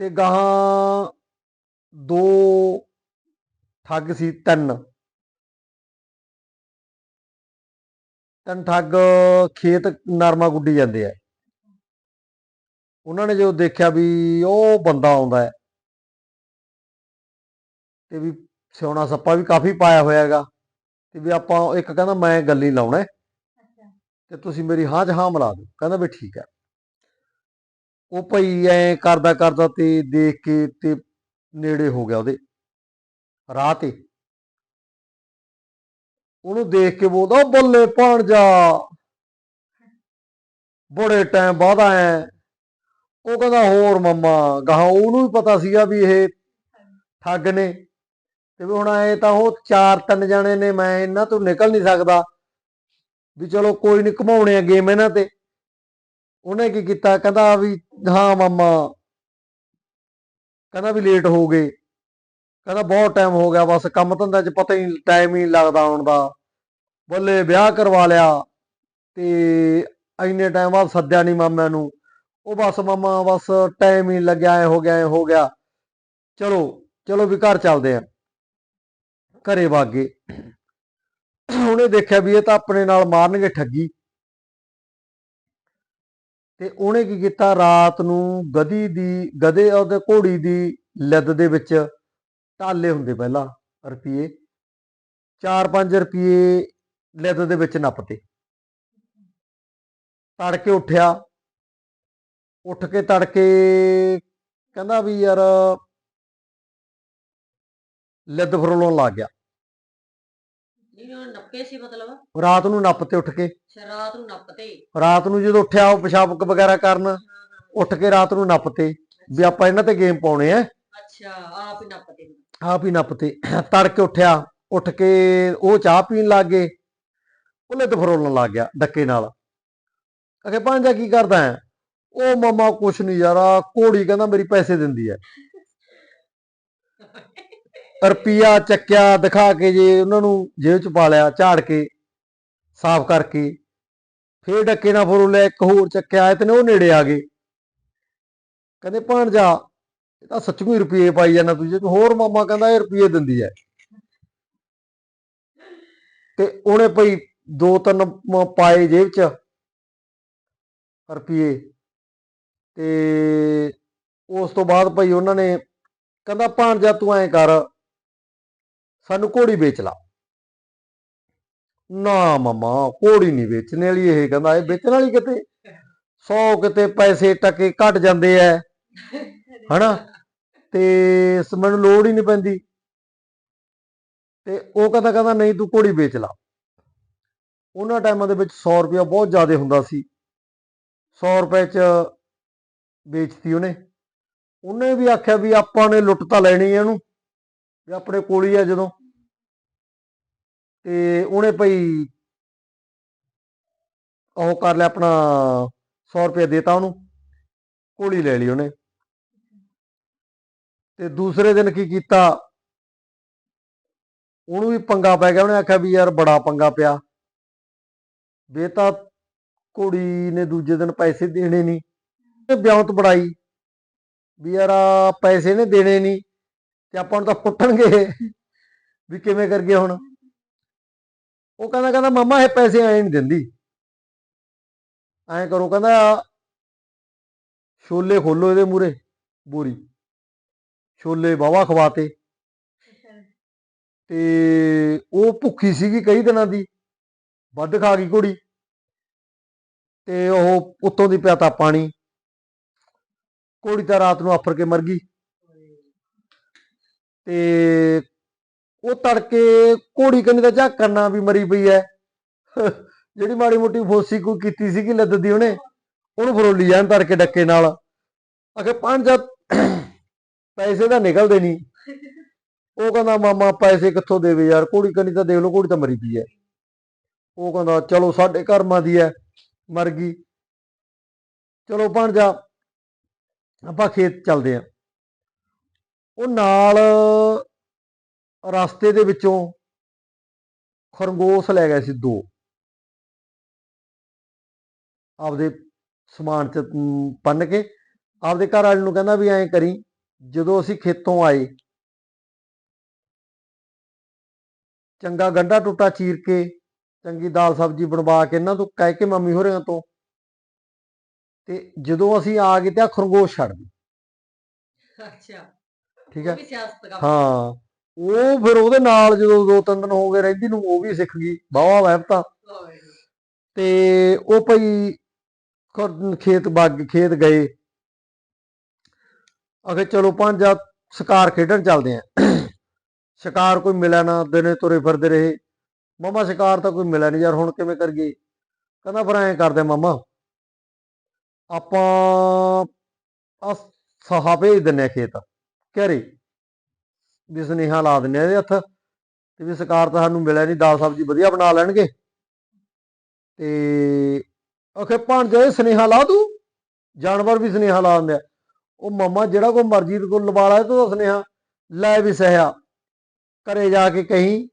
ਤੇ ਗਾਹਾਂ ਦੋ ਠੱਗ ਸੀ ਤਿੰਨ। ਤਿੰਨ ਠੱਗ ਖੇਤ ਨਰਮਾ ਗੁੱਡੀ ਜਾਂਦੇ ਆ। ਉਹਨਾਂ ਨੇ ਜਦੋਂ ਦੇਖਿਆ ਵੀ ਉਹ ਬੰਦਾ ਆਉਂਦਾ ਹੈ ਤੇ ਵੀ ਸਿਉਣਾ ਸੱਪਾ ਵੀ ਕਾਫੀ ਪਾਇਆ ਹੋਇਆ ਹੈਗਾ ਤੇ ਵੀ ਆਪਾਂ ਇੱਕ ਕਹਿੰਦਾ ਮੈਂ ਗੱਲੀ ਲਾਉਣਾ ਤੇ ਤੁਸੀਂ ਮੇਰੀ ਹਾਂ 'ਚ ਹਾਂ ਮਿਲਾ ਦਿਓ। ਕਹਿੰਦਾ ਵੀ ਠੀਕ ਹੈ। ਉਹ ਭਈ ਐ ਕਰਦਾ ਕਰਦਾ ਤੇ ਦੇਖ ਕੇ ਤੇ ਨੇੜੇ ਹੋ ਗਿਆ ਉਹਦੇ, ਰਾਹ ਤੇ। ਉਹਨੂੰ ਦੇਖ ਕੇ ਬੋਲਦਾ ਬੱਲੇ ਪਾਣ ਜਾ ਬੜੇ ਟਾਈਮ ਬਾਅਦ ਆਇਆ ਉਹ ਕਹਿੰਦਾ, ਹੋਰ ਮੰਮਾ, ਗਾਹਾਂ ਉਹਨੂੰ ਵੀ ਪਤਾ ਸੀਗਾ ਵੀ ਇਹ ਠੱਗ ਨੇ। ਤੇ ਵੀ ਹੁਣ ਆਏ ਤਾਂ ਉਹ ਚਾਰ ਤਿੰਨ ਜਣੇ ਨੇ, ਮੈਂ ਇਹਨਾਂ ਤੋਂ ਨਿਕਲ ਨਹੀਂ ਸਕਦਾ। ਵੀ ਚਲੋ ਕੋਈ ਨਹੀਂ ਘਮਾਉਣੇ ਆ ਗੇਮ ਇਹਨਾਂ ਤੇ। ਉਹਨੇ ਕੀ ਕੀਤਾ? ਕਹਿੰਦਾ ਵੀ, ਹਾਂ ਮਾਮਾ। ਕਹਿੰਦਾ ਵੀ ਲੇਟ ਹੋ ਗਏ। ਕਹਿੰਦਾ ਬਹੁਤ ਟਾਈਮ ਹੋ ਗਿਆ, ਬਸ ਕੰਮ ਧੰਦਾ 'ਚ ਪਤਾ ਹੀ ਟਾਈਮ ਹੀ ਲੱਗਦਾ ਆਉਣ ਦਾ। ਬੱਲੇ ਵਿਆਹ ਕਰਵਾ ਲਿਆ ਤੇ ਇੰਨੇ ਟਾਈਮ ਬਾਅਦ ਸੱਦਿਆ ਨਹੀਂ ਮਾਮਿਆਂ ਨੂੰ। ਉਹ ਬਸ ਮਾਮਾ, ਬਸ ਟਾਈਮ ਹੀ ਲੱਗਿਆ, ਐ ਹੋ ਗਿਆ, ਐ ਹੋ ਗਿਆ। ਚਲੋ ਚਲੋ ਵੀ ਘਰ ਚੱਲਦੇ ਆ। ਘਰੇ ਵਾਗੇ ਉਹਨੇ ਦੇਖਿਆ ਵੀ ਇਹ ਤਾਂ ਆਪਣੇ ਨਾਲ ਮਾਰਨਗੇ ਠੱਗੀ। ਤੇ ਉਹਨੇ ਕੀ ਕੀਤਾ? ਰਾਤ ਨੂੰ ਗਧੀ ਦੀ, ਗਧੇ ਉਹਦੇ ਘੋੜੀ ਦੀ ਲਿੱਦ ਦੇ ਵਿੱਚ ਟਾਲੇ ਹੁੰਦੇ ਪਹਿਲਾਂ ਰੁਪਏ 4-5 ਰੁਪਏ ਲਿੱਦ ਦੇ ਵਿੱਚ ਨੱਪਤੇ। ਤੜਕੇ ਉੱਠਿਆ ਉੱਠ ਕੇ ਤੜਕੇ ਕਹਿੰਦਾ ਵੀ ਯਾਰ ਲਿੱਦ ਫਰੋਲਣ ਲੱਗ ਗਿਆ। ਨੱਪੇ ਸੀ ਮਤਲਬ? ਰਾਤ ਨੂੰ ਨੱਪਤੇ ਉੱਠ ਕੇ। ਸ਼ਰਾਤ ਨੂੰ ਨੱਪਤੇ ਰਾਤ ਨੂੰ ਜਦੋਂ ਉੱਠਿਆ ਉਹ ਪਿਸ਼ਾਬ ਵਗੈਰਾ ਕਰਨ ਉੱਠ ਕੇ ਰਾਤ ਨੂੰ ਨੱਪਤੇ ਵੀ ਆਪਾਂ ਇਹਨਾਂ ਤੇ ਗੇਮ ਪਾਉਣੇ ਆ। ਅੱਛਾ ਆਪ ਹੀ ਨੱਪਤੇ ਆਪ ਹੀ ਨੱਪਤੇ ਤੜਕੇ ਉੱਠਿਆ ਉੱਠ ਕੇ ਉਹ ਚਾਹ ਪੀਣ ਲੱਗ ਗਏ। ਉਹਨੇ ਤੇ ਫਰੋਲਣ ਲੱਗ ਗਿਆ ਡੱਕੇ ਨਾਲ। ਅਖੇ ਭਾਂਜਾ ਕੀ ਕਰਦਾ ਹੈ? ਉਹ ਮਾਮਾ ਕੁਛ ਨਹੀਂ ਯਾਰ ਘੋੜੀ ਕਹਿੰਦਾ ਮੇਰੀ ਪੈਸੇ ਦਿੰਦੀ ਹੈ। ਰੁਪਿਆ ਚੱਕਿਆ ਦਿਖਾ ਕੇ ਜੇ ਉਹਨਾਂ ਨੂੰ ਜੇਬ ਚ ਪਾ ਲਿਆ, ਝਾੜ ਕੇ, ਸਾਫ਼ ਕਰਕੇ। ਫੇਰ ਡੱਕੇ ਨਾਲ ਫਰੋਲਿਆ ਇੱਕ ਹੋਰ ਚੱਕਿਆ ਤੇ ਨੇ ਉਹ ਨੇੜੇ ਆ ਗਏ। ਕਹਿੰਦੇ, ਭਾਣਜਾ, ਇਹ ਤਾਂ ਸੱਚੂ ਰੁਪਏ ਪਾਈ ਜਾਂਦਾ ਤੂੰ, ਜੇ ਤੂੰ ਹੋਰ ਮਾਮਾ ਕਹਿੰਦਾ ਇਹ ਰੁਪਏ ਦਿੰਦੀ ਐ ਤੇ ਉਹਨੇ ਭਈ ਦੋ ਤਿੰਨ ਪਾਏ ਜੇਬ 'ਚ ਰੁਪਏ ਤੇ ਉਸ ਤੋਂ ਬਾਅਦ ਭਈ ਉਹਨਾਂ ਨੇ ਕਹਿੰਦਾ, ਭਾਣਜਾ, ਤੂੰ ਐਂ ਕਰ ਸਾਨੂੰ ਘੋੜੀ ਵੇਚ ਲਾ। ਨਾ ਮਮਾ, ਘੋੜੀ ਨਹੀਂ ਵੇਚਣ ਵਾਲੀ, ਇਹ ਕਹਿੰਦਾ, ਇਹ ਵੇਚਣ ਵਾਲੀ ਕਿਤੇ 100 ਕਿਤੇ ਪੈਸੇ ਟਕੇ ਘਟ ਜਾਂਦੇ ਐ। ਹਨਾ? ਤੇ ਸ- ਮੈਨੂੰ ਲੋੜ ਹੀ ਨਹੀਂ ਪੈਂਦੀ। ਤੇ ਉਹ ਕਹਿੰਦਾ ਕਹਿੰਦਾ, ਨਹੀਂ, ਤੂੰ ਘੋੜੀ ਵੇਚ ਲਾ। ਉਹਨਾਂ ਟਾਈਮਾਂ ਦੇ ਵਿੱਚ 100 ਰੁਪਇਆ ਬਹੁਤ ਜ਼ਿਆਦਾ ਹੁੰਦਾ ਸੀ। 100 ਰੁਪਏ ਚ ਵੇਚਤੀ ਉਹਨੇ। ਉਹਨੇ ਵੀ ਆਖਿਆ ਵੀ ਆਪਾਂ ਨੇ ਲੁੱਟ ਤਾਂ ਲੈਣੀ ਹੈ ਇਹਨੂੰ ਵੀ ਆਪਣੇ ਕੋਲ ਹੀ ਆ ਜਦੋਂ। ਤੇ ਉਹਨੇ ਭਈ ਉਹ ਕਰ ਲਿਆ ਆਪਣਾ 100 ਰੁਪਏ ਦੇਤਾ ਉਹਨੂੰ, ਕੋਲੀ ਲੈ ਲਈ ਉਹਨੇ। ਤੇ ਦੂਸਰੇ ਦਿਨ ਕੀ ਕੀਤਾ, ਉਹਨੂੰ ਵੀ ਪੰਗਾ ਪੈ ਗਿਆ। ਉਹਨੇ ਆਖਿਆ ਵੀ ਯਾਰ ਬੜਾ ਪੰਗਾ ਪਿਆ। ਵੇ ਤਾਂ ਕੁੜੀ ਨੇ ਦੂਜੇ ਦਿਨ ਪੈਸੇ ਦੇਣੇ ਨਹੀਂ ਤੇ ਬਿਆੰਤ ਬੜਾਈ ਵੀ ਯਾਰ ਪੈਸੇ ਨੇ ਦੇਣੇ ਨਹੀਂ ਤੇ ਆਪਾਂ ਨੂੰ ਤਾਂ ਕੁੱਟਣਗੇ ਵੀ ਕਿਵੇਂ ਕਰ ਗਿਆ ਹੁਣ। ਉਹ ਕਹਿੰਦਾ ਕਹਿੰਦਾ, ਮਾਮਾ, ਇਹ ਪੈਸੇ ਐਂ ਨਹੀਂ ਦਿੰਦੀ। ਐਂ ਕਰੋ, ਕਹਿੰਦਾ, ਛੋਲੇ ਖੋਲੋ ਇਹਦੇ ਮੂਰੇ ਬੋਰੀ। ਛੋਲੇ ਵਾਵਾ ਖਵਾਤੇ। ਤੇ ਉਹ ਭੁੱਖੀ ਸੀਗੀ ਕਈ ਦਿਨਾਂ ਦੀ ਵੱਧ ਖਾ ਗਈ ਘੋੜੀ। ਤੇ ਉਹ ਉੱਤੋਂ ਦੀ ਪਿਆ ਤਾਂ ਪਾਣੀ। ਘੋੜੀ ਤਾਂ ਰਾਤ ਨੂੰ ਆਫਰ ਕੇ ਮਰ ਗਈ। ਤੇ ਉਹ ਤੜਕੇ ਘੋੜੀ ਕੰਨੀ ਦਾ ਝਾਕ ਕਰਨਾ ਵੀ ਮਰੀ ਪਈ ਐ। ਜਿਹੜੀ ਮਾੜੀ ਮੋਟੀ ਫੋਸੀ ਕੋਈ ਕੀਤੀ ਸੀਗੀ ਲੱਦ ਦੀ ਉਹਨੇ, ਉਹਨੂੰ ਫਰੋਲੀ ਜਾਣ ਤੜਕੇ ਡੱਕੇ ਨਾਲ। ਅਖੇ ਪੰਜ ਪੈਸੇ ਤਾਂ ਨਿਕਲਦੇ ਨਹੀਂ ਉਹ ਕਹਿੰਦਾ, ਮਾਮਾ ਪੈਸੇ ਕਿੱਥੋਂ ਦੇਵੇ ਯਾਰ, ਘੋੜੀ ਕੰਨੀ ਤਾਂ ਦੇਖ ਲਓ, ਘੋੜੀ ਤਾਂ ਮਰੀ ਪਈ ਐ। ਉਹ ਕਹਿੰਦਾ, ਚਲੋ ਸਾਡੇ ਕਰਮਾਂ ਦੀ ਐ, ਮਰ ਗਈ। ਚਲੋ ਭਾਣਜਾ ਆਪਾਂ ਖੇਤ ਚੱਲਦੇ ਆਂ। ਉਹ ਨਾਲ ਰਸਤੇ ਦੇ ਵਿੱਚੋਂ ਖਰਗੋਸ਼ ਲੈ ਗਏ ਸੀ ਦੋ। ਆਪਦੇ ਸਮਾਨ ਚ ਅਮ, ਕੇ ਆਪਦੇ ਘਰ ਵਾਲੇ ਨੂੰ ਕਹਿੰਦਾ ਵੀ ਐਂ ਕਰੀ ਜਦੋਂ ਅਸੀਂ ਖੇਤੋਂ ਆਏ ਚੰਗਾ ਗੰਢਾ ਟੁੱਟਾ ਚੀਰ ਕੇ ਚੰਗੀ ਦਾਲ ਸਬਜ਼ੀ ਬਣਵਾ ਕੇ ਇਹਨਾਂ ਤੋਂ ਕਹਿ ਕੇ ਮੰਮੀ ਹੋਰਿਆਂ ਤੋਂ ਤੇ ਜਦੋਂ ਅਸੀਂ ਆ ਗਏ ਤੇ ਆ ਖਰਗੋਸ਼ ਛੱਡ ਗਏ ਅੱਛਾ। ਠੀਕ ਹੈ? ਹਾਂ ਉਹ ਫਿਰ ਉਹਦੇ ਨਾਲ ਜਦੋਂ ਦੋ ਤਿੰਨ ਦਿਨ ਹੋ ਗਏ ਰਹਿੰਦੀ ਨੂੰ ਉਹ ਵੀ ਸਿੱਖ ਗਈ ਬਾਵਾ ਵਹਿਬਤਾ ਤੇ ਉਹ ਭਈ ਖੇਤ ਬਾਗ ਖੇਤ ਗਏ। ਅਗੇ ਚਲੋ ਪੰਜਾ ਸ਼ਿਕਾਰ ਖੇਡਣ ਚੱਲਦੇ ਆਂ। ਸ਼ਿਕਾਰ ਕੋਈ ਮਿਲਿਆ ਨਾ ਦਿਨੇ ਤੁਰੇ ਫਿਰਦੇ ਰਹੇ। ਮਮਾ ਸ਼ਿਕਾਰ ਤਾਂ ਕੋਈ ਮਿਲਿਆ ਨਹੀਂ ਯਾਰ ਹੁਣ ਕਿਵੇਂ ਕਰੀਏ? ਕਹਿੰਦਾ ਫਿਰ ਐਂ ਕਰਦੇ ਮਮਾ ਆਪਾਂ ਆ ਸਾਹਾ ਭੇਜ ਦਿੰਨੇ ਆ ਖੇਤ। ਘਰੇ। ਵੀ ਸੁਨੇਹਾ ਲਾ ਦਿੰਨੇ ਆ ਇਹਦੇ ਹੱਥ ਤੇ ਵੀ ਸ਼ਿਕਾਰ ਤਾਂ ਸਾਨੂੰ ਮਿਲਿਆ ਨਹੀਂ ਦਾਲ ਸਬਜ਼ੀ ਵਧੀਆ ਬਣਾ ਲੈਣਗੇ। ਤੇ ਅਖੇ ਇਹ ਸੁਨੇਹਾ ਲਾ ਦੂ ਜਾਨਵਰ ਵੀ ਸੁਨੇਹਾ ਲਾ ਦਿੰਦੇ ਆ। ਉਹ ਮਮਾ ਜਿਹੜਾ ਕੋ ਮਰਜ਼ੀ ਦੇ ਕੋਲ ਲਵਾ ਲਾ ਤੂੰ ਸੁਨੇਹਾ ਲੈ ਵੀ ਸਹਿਆ। ਘਰੇ ਜਾ ਕੇ ਕਹੀਂ